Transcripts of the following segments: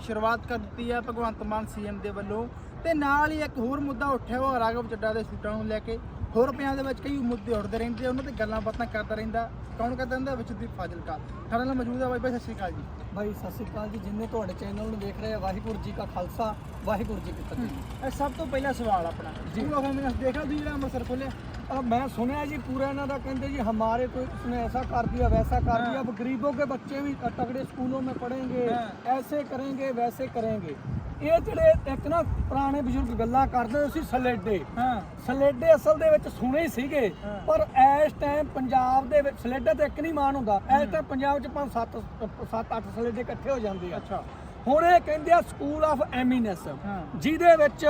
ਸ਼ੁਰੂਆਤ ਕਰ ਦਿੱਤੀ ਹੈ ਭਗਵੰਤ ਮਾਨ ਸੀਐਮ ਦੇ ਵੱਲੋਂ ਤੇ ਨਾਲ ਹੀ ਇੱਕ ਹੋਰ ਮੁੱਦਾ ਉੱਠਿਆ ਉਹ ਰਾਘਵ ਚੱਡਾ ਦੇ ਸੂਟਾਂ ਨੂੰ ਲੈ ਕੇ। ਹੋਰ ਪੰਜਾਬ ਦੇ ਵਿੱਚ ਕਈ ਮੁੱਦੇ ਉੱਠਦੇ ਰਹਿੰਦੇ ਉਹਨਾਂ ਤੇ ਗੱਲਾਂ ਬਾਤਾਂ ਕਰਦਾ ਰਹਿੰਦਾ। ਕੌਣ ਕਰਦਾ ਰਹਿੰਦਾ? ਵਿੱਚ ਦੀ ਫਾਜ਼ਿਲਕਾ। ਸਾਡੇ ਨਾਲ ਮੌਜੂਦ ਹੈ ਬਾਈ ਬਾਈ ਸਤਿ ਸ਼੍ਰੀ ਅਕਾਲ ਜੀ। ਭਾਈ ਸਤਿ ਸ਼੍ਰੀ ਅਕਾਲ ਜੀ। ਜਿੰਨੇ ਤੁਹਾਡੇ ਚੈਨਲ ਨੂੰ ਦੇਖ ਰਹੇ ਆ ਵਾਹਿਗੁਰੂ ਜੀ ਕਾ ਖਾਲਸਾ ਵਾਹਿਗੁਰੂ ਜੀ ਕੀ ਫਤਿਹ। ਇਹ ਸਭ ਤੋਂ ਪਹਿਲਾ ਸਵਾਲ ਆਪਣਾ। ਜੀ। ਉਹ ਮੈਂ ਦੇਖਾ ਤੁਸੀਂ ਜਿਹੜਾ ਅੰਮ੍ਰਿਤਸਰ ਖੋਲਿਆ अब मैं सुना जी पूरा इन्हों का कहते जी हमारे तो इसने ऐसा कर दिया वैसा कर दिया अब गरीबों के बच्चे भी तगड़े स्कूलों में पढ़ेंगे हाँ। ऐसे करेंगे वैसे करेंगे ਇਹ ਜਿਹੜੇ ਇੱਕ ਨਾ ਪੁਰਾਣੇ ਬਜ਼ੁਰਗ ਗੱਲਾਂ ਕਰਦੇ ਸੀ ਸਲੇਡੇ ਹਾਂ ਸਲੇਡੇ ਅਸਲ ਦੇ ਵਿੱਚ ਸੁਣੇ ਹੀ ਸੀਗੇ ਹਾਂ। ਪਰ ਇਸ ਟਾਈਮ ਪੰਜਾਬ ਦੇ ਵਿੱਚ ਸਲੇਡਾ ਤੇ ਇੱਕ ਨਹੀਂ ਮਾਨ ਹੁੰਦਾ ਇਸ ਟਾਈਮ ਪੰਜਾਬ 'ਚ ਪੰਜ ਸੱਤ ਸੱਤ ਅੱਠ ਸਲੇਡੇ ਇਕੱਠੇ ਹੋ ਜਾਂਦੇ ਆ ਅੱਛਾ ਹੁਣ ਇਹ ਕਹਿੰਦੇ ਆ ਸਕੂਲ ਆਫ ਐਮੀਨੈਸ ਜਿਹਦੇ ਵਿੱਚ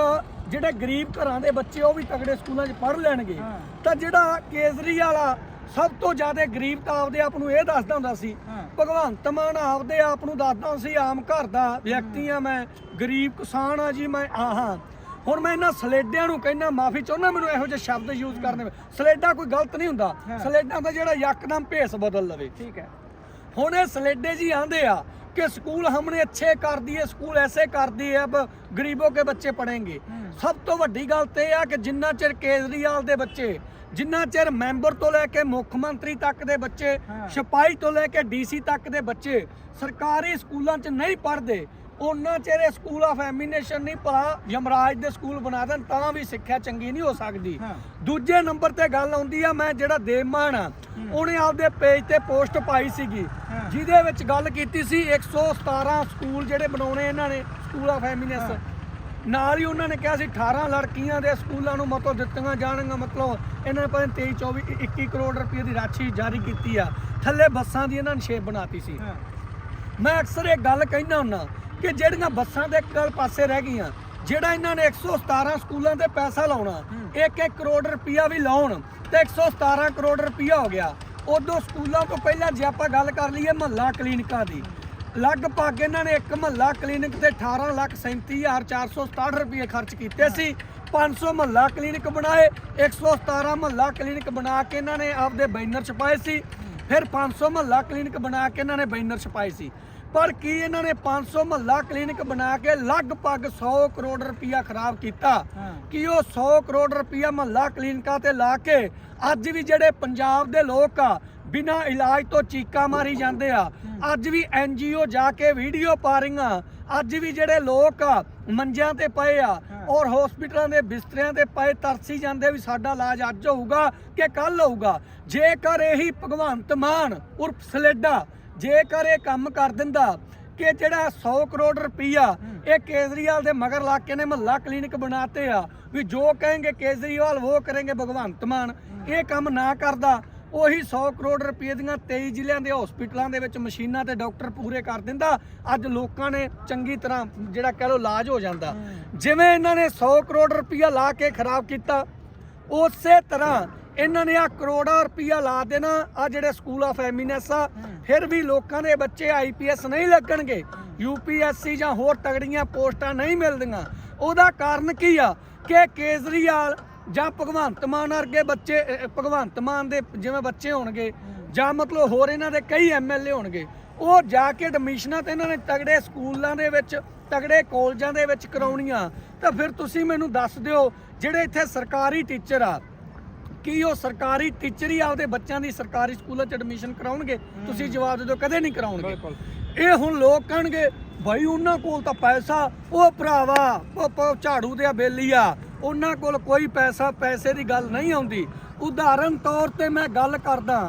ਜਿਹੜੇ ਗਰੀਬ ਘਰਾਂ ਦੇ ਬੱਚੇ ਉਹ ਵੀ ਤਗੜੇ ਸਕੂਲਾਂ 'ਚ ਪੜ੍ਹ ਲੈਣਗੇ। ਤਾਂ ਜਿਹੜਾ ਕੇਜਰੀ ਵਾਲਾ ਸਭ ਤੋਂ ਜ਼ਿਆਦਾ ਗਰੀਬ ਤਾਂ ਆਪਦੇ ਆਪ ਨੂੰ ਇਹ ਦੱਸਦਾ ਹੁੰਦਾ ਸੀ ਭਗਵੰਤ ਮਾਨ ਆਪਦੇ ਆਪ ਨੂੰ ਦੱਸਦਾ ਸੀ ਆਮ ਘਰ ਦਾ ਵਿਅਕਤੀ ਆ ਮੈਂ ਗਰੀਬ ਕਿਸਾਨ ਆ ਜੀ ਮੈਂ ਆਹਾਂ ਹੁਣ ਮੈਂ ਇਹਨਾਂ ਸਲੇਡਿਆਂ ਨੂੰ ਕਹਿੰਦਾ ਮਾਫੀ ਚਾਹੁੰਦਾ ਮੈਨੂੰ ਇਹੋ ਜਿਹੇ ਸ਼ਬਦ ਯੂਜ਼ ਕਰਨੇ ਸਲੇਡਾ ਕੋਈ ਗਲਤ ਨਹੀਂ ਹੁੰਦਾ। ਸਲੇਡਾਂ ਦਾ ਜਿਹੜਾ ਯਕਦਮ ਭੇਸ ਬਦਲ ਲਵੇ। ਠੀਕ ਹੈ। ਹੁਣ ਇਹ ਸਲੇਡੇ ਜੀ ਆਂਦੇ ਆ कि स्कूल हमने अच्छे कर दिए स्कूल ऐसे कर दिए अब गरीबों के बच्चे पढ़ेंगे ਹੂੰ। ਸਭ ਤੋਂ ਵੱਡੀ ਗੱਲ ਤੇ ਇਹ ਆ ਕਿ ਜਿੰਨਾ ਚਿਰ ਕੇਜਰੀਵਾਲ ਦੇ ਬੱਚੇ ਜਿੰਨਾ ਚਿਰ ਮੈਂਬਰ ਤੋਂ ਲੈ ਕੇ ਮੁੱਖ ਮੰਤਰੀ ਤੱਕ ਦੇ ਬੱਚੇ ਹਾਂ। ਸਿਪਾਹੀ ਤੋਂ ਲੈ ਕੇ ਡੀਸੀ ਤੱਕ ਦੇ ਬੱਚੇ ਸਰਕਾਰੀ ਸਕੂਲਾਂ 'ਚ ਨਹੀਂ ਪੜ੍ਹਦੇ ਉਹਨਾਂ ਚਿਰ ਇਹ ਸਕੂਲ ਆਫ ਐਮੀਨੇਸ਼ਨ ਨਹੀਂ ਭਲਾ ਯਮਰਾਜ ਦੇ ਸਕੂਲ ਬਣਾ ਦੇਣ ਤਾਂ ਵੀ ਸਿੱਖਿਆ ਚੰਗੀ ਨਹੀਂ ਹੋ ਸਕਦੀ ਦੂਜੇ ਨੰਬਰ ਤੇ ਗੱਲ ਆਉਂਦੀ ਆ ਮੈਂ ਜਿਹੜਾ ਦੇਵਮਾਨ ਆ। ਉਹਨੇ ਆਪਦੇ ਪੇਜ ਤੇ ਪੋਸਟ ਪਾਈ ਸੀਗੀ। ਜਿਹਦੇ ਵਿੱਚ ਗੱਲ ਕੀਤੀ ਸੀ 117 ਸਕੂਲ ਜਿਹੜੇ ਬਣਾਉਣੇ ਇਹਨਾਂ ਨੇ ਸਕੂਲ ਆਫ ਹਾਂ। ਐਮੀਨੈਂਸ ਨਾਲ ਹੀ ਉਹਨਾਂ ਨੇ ਕਿਹਾ ਸੀ 18 ਲੜਕੀਆਂ ਦੇ ਸਕੂਲਾਂ ਨੂੰ ਮਤਲਬ ਦਿੱਤੀਆਂ ਜਾਣਗੀਆਂ ਮਤਲਬ ਇਹਨਾਂ ਨੇ ਪਤਾ 23 24 21 ਕਰੋੜ ਰੁਪਏ ਦੀ ਰਾਸ਼ੀ ਜਾਰੀ ਕੀਤੀ ਆ ਥੱਲੇ ਬੱਸਾਂ ਦੀ ਇਹਨਾਂ ਨੇ ਸ਼ੇਪ ਬਣਾਤੀ ਸੀ ਮੈਂ ਅਕਸਰ ਇਹ ਗੱਲ ਕਹਿੰਦਾ ਹੁੰਨਾ ਕਿ ਜਿਹੜੀਆਂ ਬੱਸਾਂ ਦੇ ਇੱਕ ਪਾਸੇ ਰਹਿ ਗਈਆਂ ਜਿਹੜਾ ਇਹਨਾਂ ਨੇ 117 ਸਕੂਲਾਂ ਤੇ ਪੈਸਾ ਲਾਉਣਾ ਹੂੰ। 1-1 ਕਰੋੜ ਰੁਪਇਆ ਵੀ ਲਾਉਣ ਤੇ 117 ਕਰੋੜ ਰੁਪਇਆ ਹੋ ਗਿਆ। ਉਦੋਂ ਸਕੂਲਾਂ ਤੋਂ ਪਹਿਲਾਂ ਜੇ ਆਪਾਂ ਗੱਲ ਕਰ ਲਈਏ ਮਹੱਲਾ ਕਲੀਨਿਕਾਂ ਦੀ ਲਗਭਗ ਇਹਨਾਂ ਨੇ ਇੱਕ ਮਹੱਲਾ ਕਲੀਨਿਕ ਤੇ 18 ਲੱਖ 37467 ਰੁਪਏ ਖਰਚ ਕੀਤੇ ਸੀ। 500 ਮਹੱਲਾ ਕਲੀਨਿਕ ਬਣਾਏ 117 ਮਹੱਲਾ ਕਲੀਨਿਕ ਬਣਾ ਕੇ ਇਹਨਾਂ ਨੇ ਆਪਦੇ ਬੈਨਰ ਛਪਾਏ ਸੀ। ਫਿਰ 500 ਮਹੱਲਾ ਕਲੀਨਿਕ ਬਣਾ ਕੇ ਇਹਨਾਂ ਨੇ ਬੈਨਰ ਛਪਾਏ ਸੀ। ਪਰ ਕੀ ਇਹਨਾਂ ਨੇ 500 ਮਹੱਲਾ ਕਲੀਨਿਕ ਬਣਾ ਕੇ ਲਗਭਗ 100 ਕਰੋੜ ਰੁਪਇਆ ਖਰਾਬ ਕੀਤਾ? ਕਿ ਉਹ 100 ਕਰੋੜ ਰੁਪਇਆ ਮਹੱਲਾ ਕਲੀਨਿਕਾਂ ਤੇ ਲਾ ਕੇ ਅੱਜ ਵੀ ਜਿਹੜੇ ਪੰਜਾਬ ਦੇ ਲੋਕ ਆ ਬਿਨਾਂ ਇਲਾਜ ਤੋਂ ਚੀਕਾਂ ਮਾਰੀ ਜਾਂਦੇ ਆ ਅੱਜ ਵੀ ਐਨਜੀਓ ਜਾ ਕੇ ਵੀਡੀਓ ਪਾ ਰਹੀਆਂ ਅੱਜ ਵੀ ਜਿਹੜੇ ਲੋਕ ਆ ਮੰਜਿਆਂ ਤੇ ਪਏ ਆ। ਔਰ ਹਸਪੀਟਲਾਂ ਦੇ ਬਿਸਤਰਿਆਂ ਤੇ ਪਏ ਤਰਸੀ ਜਾਂਦੇ ਵੀ ਸਾਡਾ ਇਲਾਜ ਅੱਜ ਹੋਊਗਾ ਕਿ ਕੱਲ ਹੋਊਗਾ? ਜੇਕਰ ਇਹੀ ਭਗਵੰਤ ਮਾਨ ਉਰਫ ਸਲੇਡਾ ਜੇਕਰ ਇਹ ਕੰਮ ਕਰ ਦਿੰਦਾ ਕਿ ਜਿਹੜਾ 100 ਕਰੋੜ ਰੁਪਈਆ ਇਹ ਕੇਜਰੀਵਾਲ ਦੇ ਮਗਰ ਲਾ ਕੇ ਨੇ ਮਹੱਲਾ ਕਲੀਨਿਕ ਬਣਾਤੇ ਆ ਵੀ ਜੋ ਕਹਿੰਗੇ ਕੇਜਰੀਵਾਲ ਉਹ ਕਰਨਗੇ ਭਗਵੰਤ ਮਾਨ। ਇਹ ਕੰਮ ਨਾ ਕਰਦਾ ਉਹੀ 100 ਕਰੋੜ ਰੁਪਏ ਦੀਆਂ 23 ਜ਼ਿਲ੍ਹਿਆਂ ਦੇ ਹਸਪੀਟਲਾਂ ਦੇ ਵਿੱਚ ਮਸ਼ੀਨਾਂ ਤੇ ਡਾਕਟਰ ਪੂਰੇ ਕਰ ਦਿੰਦਾ। ਅੱਜ ਲੋਕਾਂ ਨੇ ਚੰਗੀ ਤਰ੍ਹਾਂ ਜਿਹੜਾ ਕਹ ਲੋ ਇਲਾਜ ਹੋ ਜਾਂਦਾ। ਜਿਵੇਂ ਇਹਨਾਂ ਨੇ 100 ਕਰੋੜ ਰੁਪਇਆ ਲਾ ਕੇ ਖਰਾਬ ਕੀਤਾ ਉਸੇ ਤਰ੍ਹਾਂ ਇਹਨਾਂ ਨੇ ਆ ਕਰੋੜਾ ਰੁਪਇਆ ਲਾ ਦੇਣਾ ਆ ਜਿਹੜੇ ਸਕੂਲ ਆਫ ਐਮੀਨੈਸ ਆ ਫਿਰ ਵੀ ਲੋਕਾਂ ਦੇ ਬੱਚੇ ਆਈਪੀਐਸ ਨਹੀਂ ਲੱਗਣਗੇ। ਯੂਪੀਐਸਸੀ ਜਾਂ ਹੋਰ ਤਗੜੀਆਂ ਪੋਸਟਾਂ ਨਹੀਂ ਮਿਲਦੀਆਂ। ਉਹਦਾ ਕਾਰਨ ਕੀ ਆ? ਕਿ ਕੇਜਰੀਵਾਲ ਜਾਂ ਭਗਵੰਤ ਮਾਨ ਵਰਗੇ ਬੱਚੇ ਭਗਵੰਤ ਮਾਨ ਦੇ ਜਿਵੇਂ ਬੱਚੇ ਹੋਣਗੇ ਜਾਂ ਮਤਲਬ ਹੋਰ ਇਹਨਾਂ ਦੇ ਕਈ ਐਮਐਲਏ ਹੋਣਗੇ, ਉਹ ਜਾ ਕੇ ਐਡਮਿਸ਼ਨਾਂ ਤੇ ਇਹਨਾਂ ਨੇ ਤਗੜੇ ਸਕੂਲਾਂ ਦੇ ਵਿੱਚ ਤਗੜੇ ਕਾਲਜਾਂ ਦੇ ਵਿੱਚ ਕਰਾਉਣੀਆਂ। ਤਾਂ ਫਿਰ ਤੁਸੀਂ ਮੈਨੂੰ ਦੱਸ ਦਿਓ, ਜਿਹੜੇ ਇੱਥੇ ਸਰਕਾਰੀ ਟੀਚਰ ਆ ਕੀ ਉਹ ਸਰਕਾਰੀ ਟੀਚਰ ਹੀ ਆਪਦੇ ਬੱਚਿਆਂ ਦੀ ਸਰਕਾਰੀ ਸਕੂਲਾਂ 'ਚ ਐਡਮਿਸ਼ਨ ਕਰਾਉਣਗੇ? ਤੁਸੀਂ ਜਵਾਬ ਦੇ ਦਿਓ ਕਦੇ ਨਹੀਂ ਕਰਾਉਣਗੇ। ਇਹ ਹੁਣ ਲੋਕ ਕਹਿਣਗੇ ਭਾਈ ਉਹਨਾਂ ਕੋਲ ਤਾਂ ਪੈਸਾ ਉਹ ਭਰਾਵਾ ਉਹ ਝਾੜੂ ਦੇ ਬੇਲੀ ਆ। ਉਹਨਾਂ ਕੋਲ ਕੋਈ ਪੈਸਾ ਪੈਸੇ ਦੀ ਗੱਲ ਨਹੀਂ ਆਉਂਦੀ। ਉਦਾਹਰਨ ਤੌਰ ਤੇ ਮੈਂ ਗੱਲ ਕਰਦਾ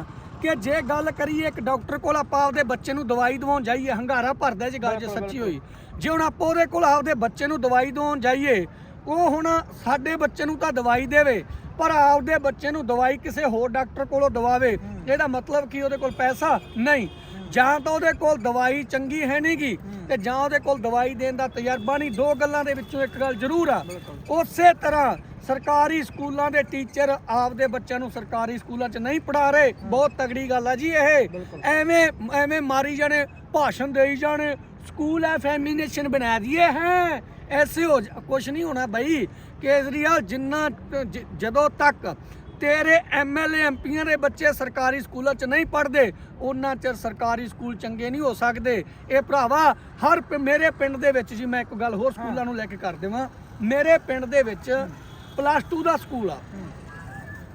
ਕਿ ਜੇ ਗੱਲ ਕਰੀਏ ਇੱਕ ਡਾਕਟਰ ਕੋਲ ਆਪਾਂ ਆਪਦੇ ਬੱਚੇ ਨੂੰ ਦਵਾਈ ਦਵਾਉਣ ਜਾਈਏ ਹੰਗਾਰਾ ਭਰਦਾ ਜੇ ਗੱਲ ਜੇ ਸੱਚੀ ਹੋਈ। ਜੇ ਹੁਣ ਆਪਾਂ ਉਹਦੇ ਕੋਲ ਆਪਦੇ ਬੱਚੇ ਨੂੰ ਦਵਾਈ ਦਵਾਉਣ ਜਾਈਏ ਉਹ ਹੁਣ ਸਾਡੇ ਬੱਚੇ ਨੂੰ ਤਾਂ ਦਵਾਈ ਦੇਵੇ। ਪਰ ਆਪਦੇ ਬੱਚੇ ਨੂੰ ਦਵਾਈ ਕਿਸੇ ਹੋਰ ਡਾਕਟਰ ਕੋਲੋਂ ਦਵਾਵੇ ਇਹਦਾ ਮਤਲਬ ਕੀ ਉਹਦੇ ਕੋਲ ਪੈਸਾ ਨਹੀਂ। ਜਾਂ ਤਾਂ ਉਹਦੇ ਕੋਲ ਦਵਾਈ ਚੰਗੀ ਹੈ ਨਹੀਂਗੀ ਤੇ ਜਾਂ ਉਹਦੇ ਕੋਲ ਦਵਾਈ ਦੇਣ ਦਾ ਤਜਰਬਾ ਨਹੀਂ। ਦੋ ਗੱਲਾਂ ਦੇ ਵਿੱਚੋਂ ਇੱਕ ਗੱਲ ਜ਼ਰੂਰ ਆ। ਉਸੇ ਤਰ੍ਹਾਂ ਸਰਕਾਰੀ ਸਕੂਲਾਂ ਦੇ ਟੀਚਰ ਆਪਦੇ ਬੱਚਿਆਂ ਨੂੰ ਸਰਕਾਰੀ ਸਕੂਲਾਂ 'ਚ ਨਹੀਂ ਪੜ੍ਹਾ ਰਹੇ। ਬਹੁਤ ਤਗੜੀ ਗੱਲ ਆ ਜੀ ਇਹ। ਐਵੇਂ ਐਵੇਂ ਮਾਰੀ ਜਾਣੇ ਭਾਸ਼ਣ ਦੇਈ ਜਾਣੇ ਸਕੂਲ ਐ ਫੈਮਿਨੇਸ਼ਨ ਬਣਾ ਦਿਏ ਹੈ। ਐਸੇ ਹੋ ਕੁਛ ਨਹੀਂ ਹੋਣਾ ਬਈ। ਕੇਜਰੀਵਾਲ ਜਿੰਨਾ ਜ- ਜਦੋਂ ਤੱਕ ਤੇਰੇ ਐਮਐਲਏ ਐਮਪੀਆਂ ਦੇ ਬੱਚੇ ਸਰਕਾਰੀ ਸਕੂਲਾਂ 'ਚ ਨਹੀਂ ਪੜ੍ਹਦੇ ਉਹਨਾਂ ਚਿਰ ਸਰਕਾਰੀ ਸਕੂਲ ਚੰਗੇ ਨਹੀਂ ਹੋ ਸਕਦੇ। ਇਹ ਭਰਾਵਾ ਹਰ ਪ- ਮੇਰੇ ਪਿੰਡ ਦੇ ਵਿੱਚ ਜੀ ਮੈਂ ਇੱਕ ਗੱਲ ਹੋਰ ਸਕੂਲਾਂ ਨੂੰ ਲੈ ਕੇ ਕਰ ਦੇਵਾਂ। ਮੇਰੇ ਪਿੰਡ ਦੇ ਵਿੱਚ ਪਲੱਸ 2 ਦਾ ਸਕੂਲ ਆ।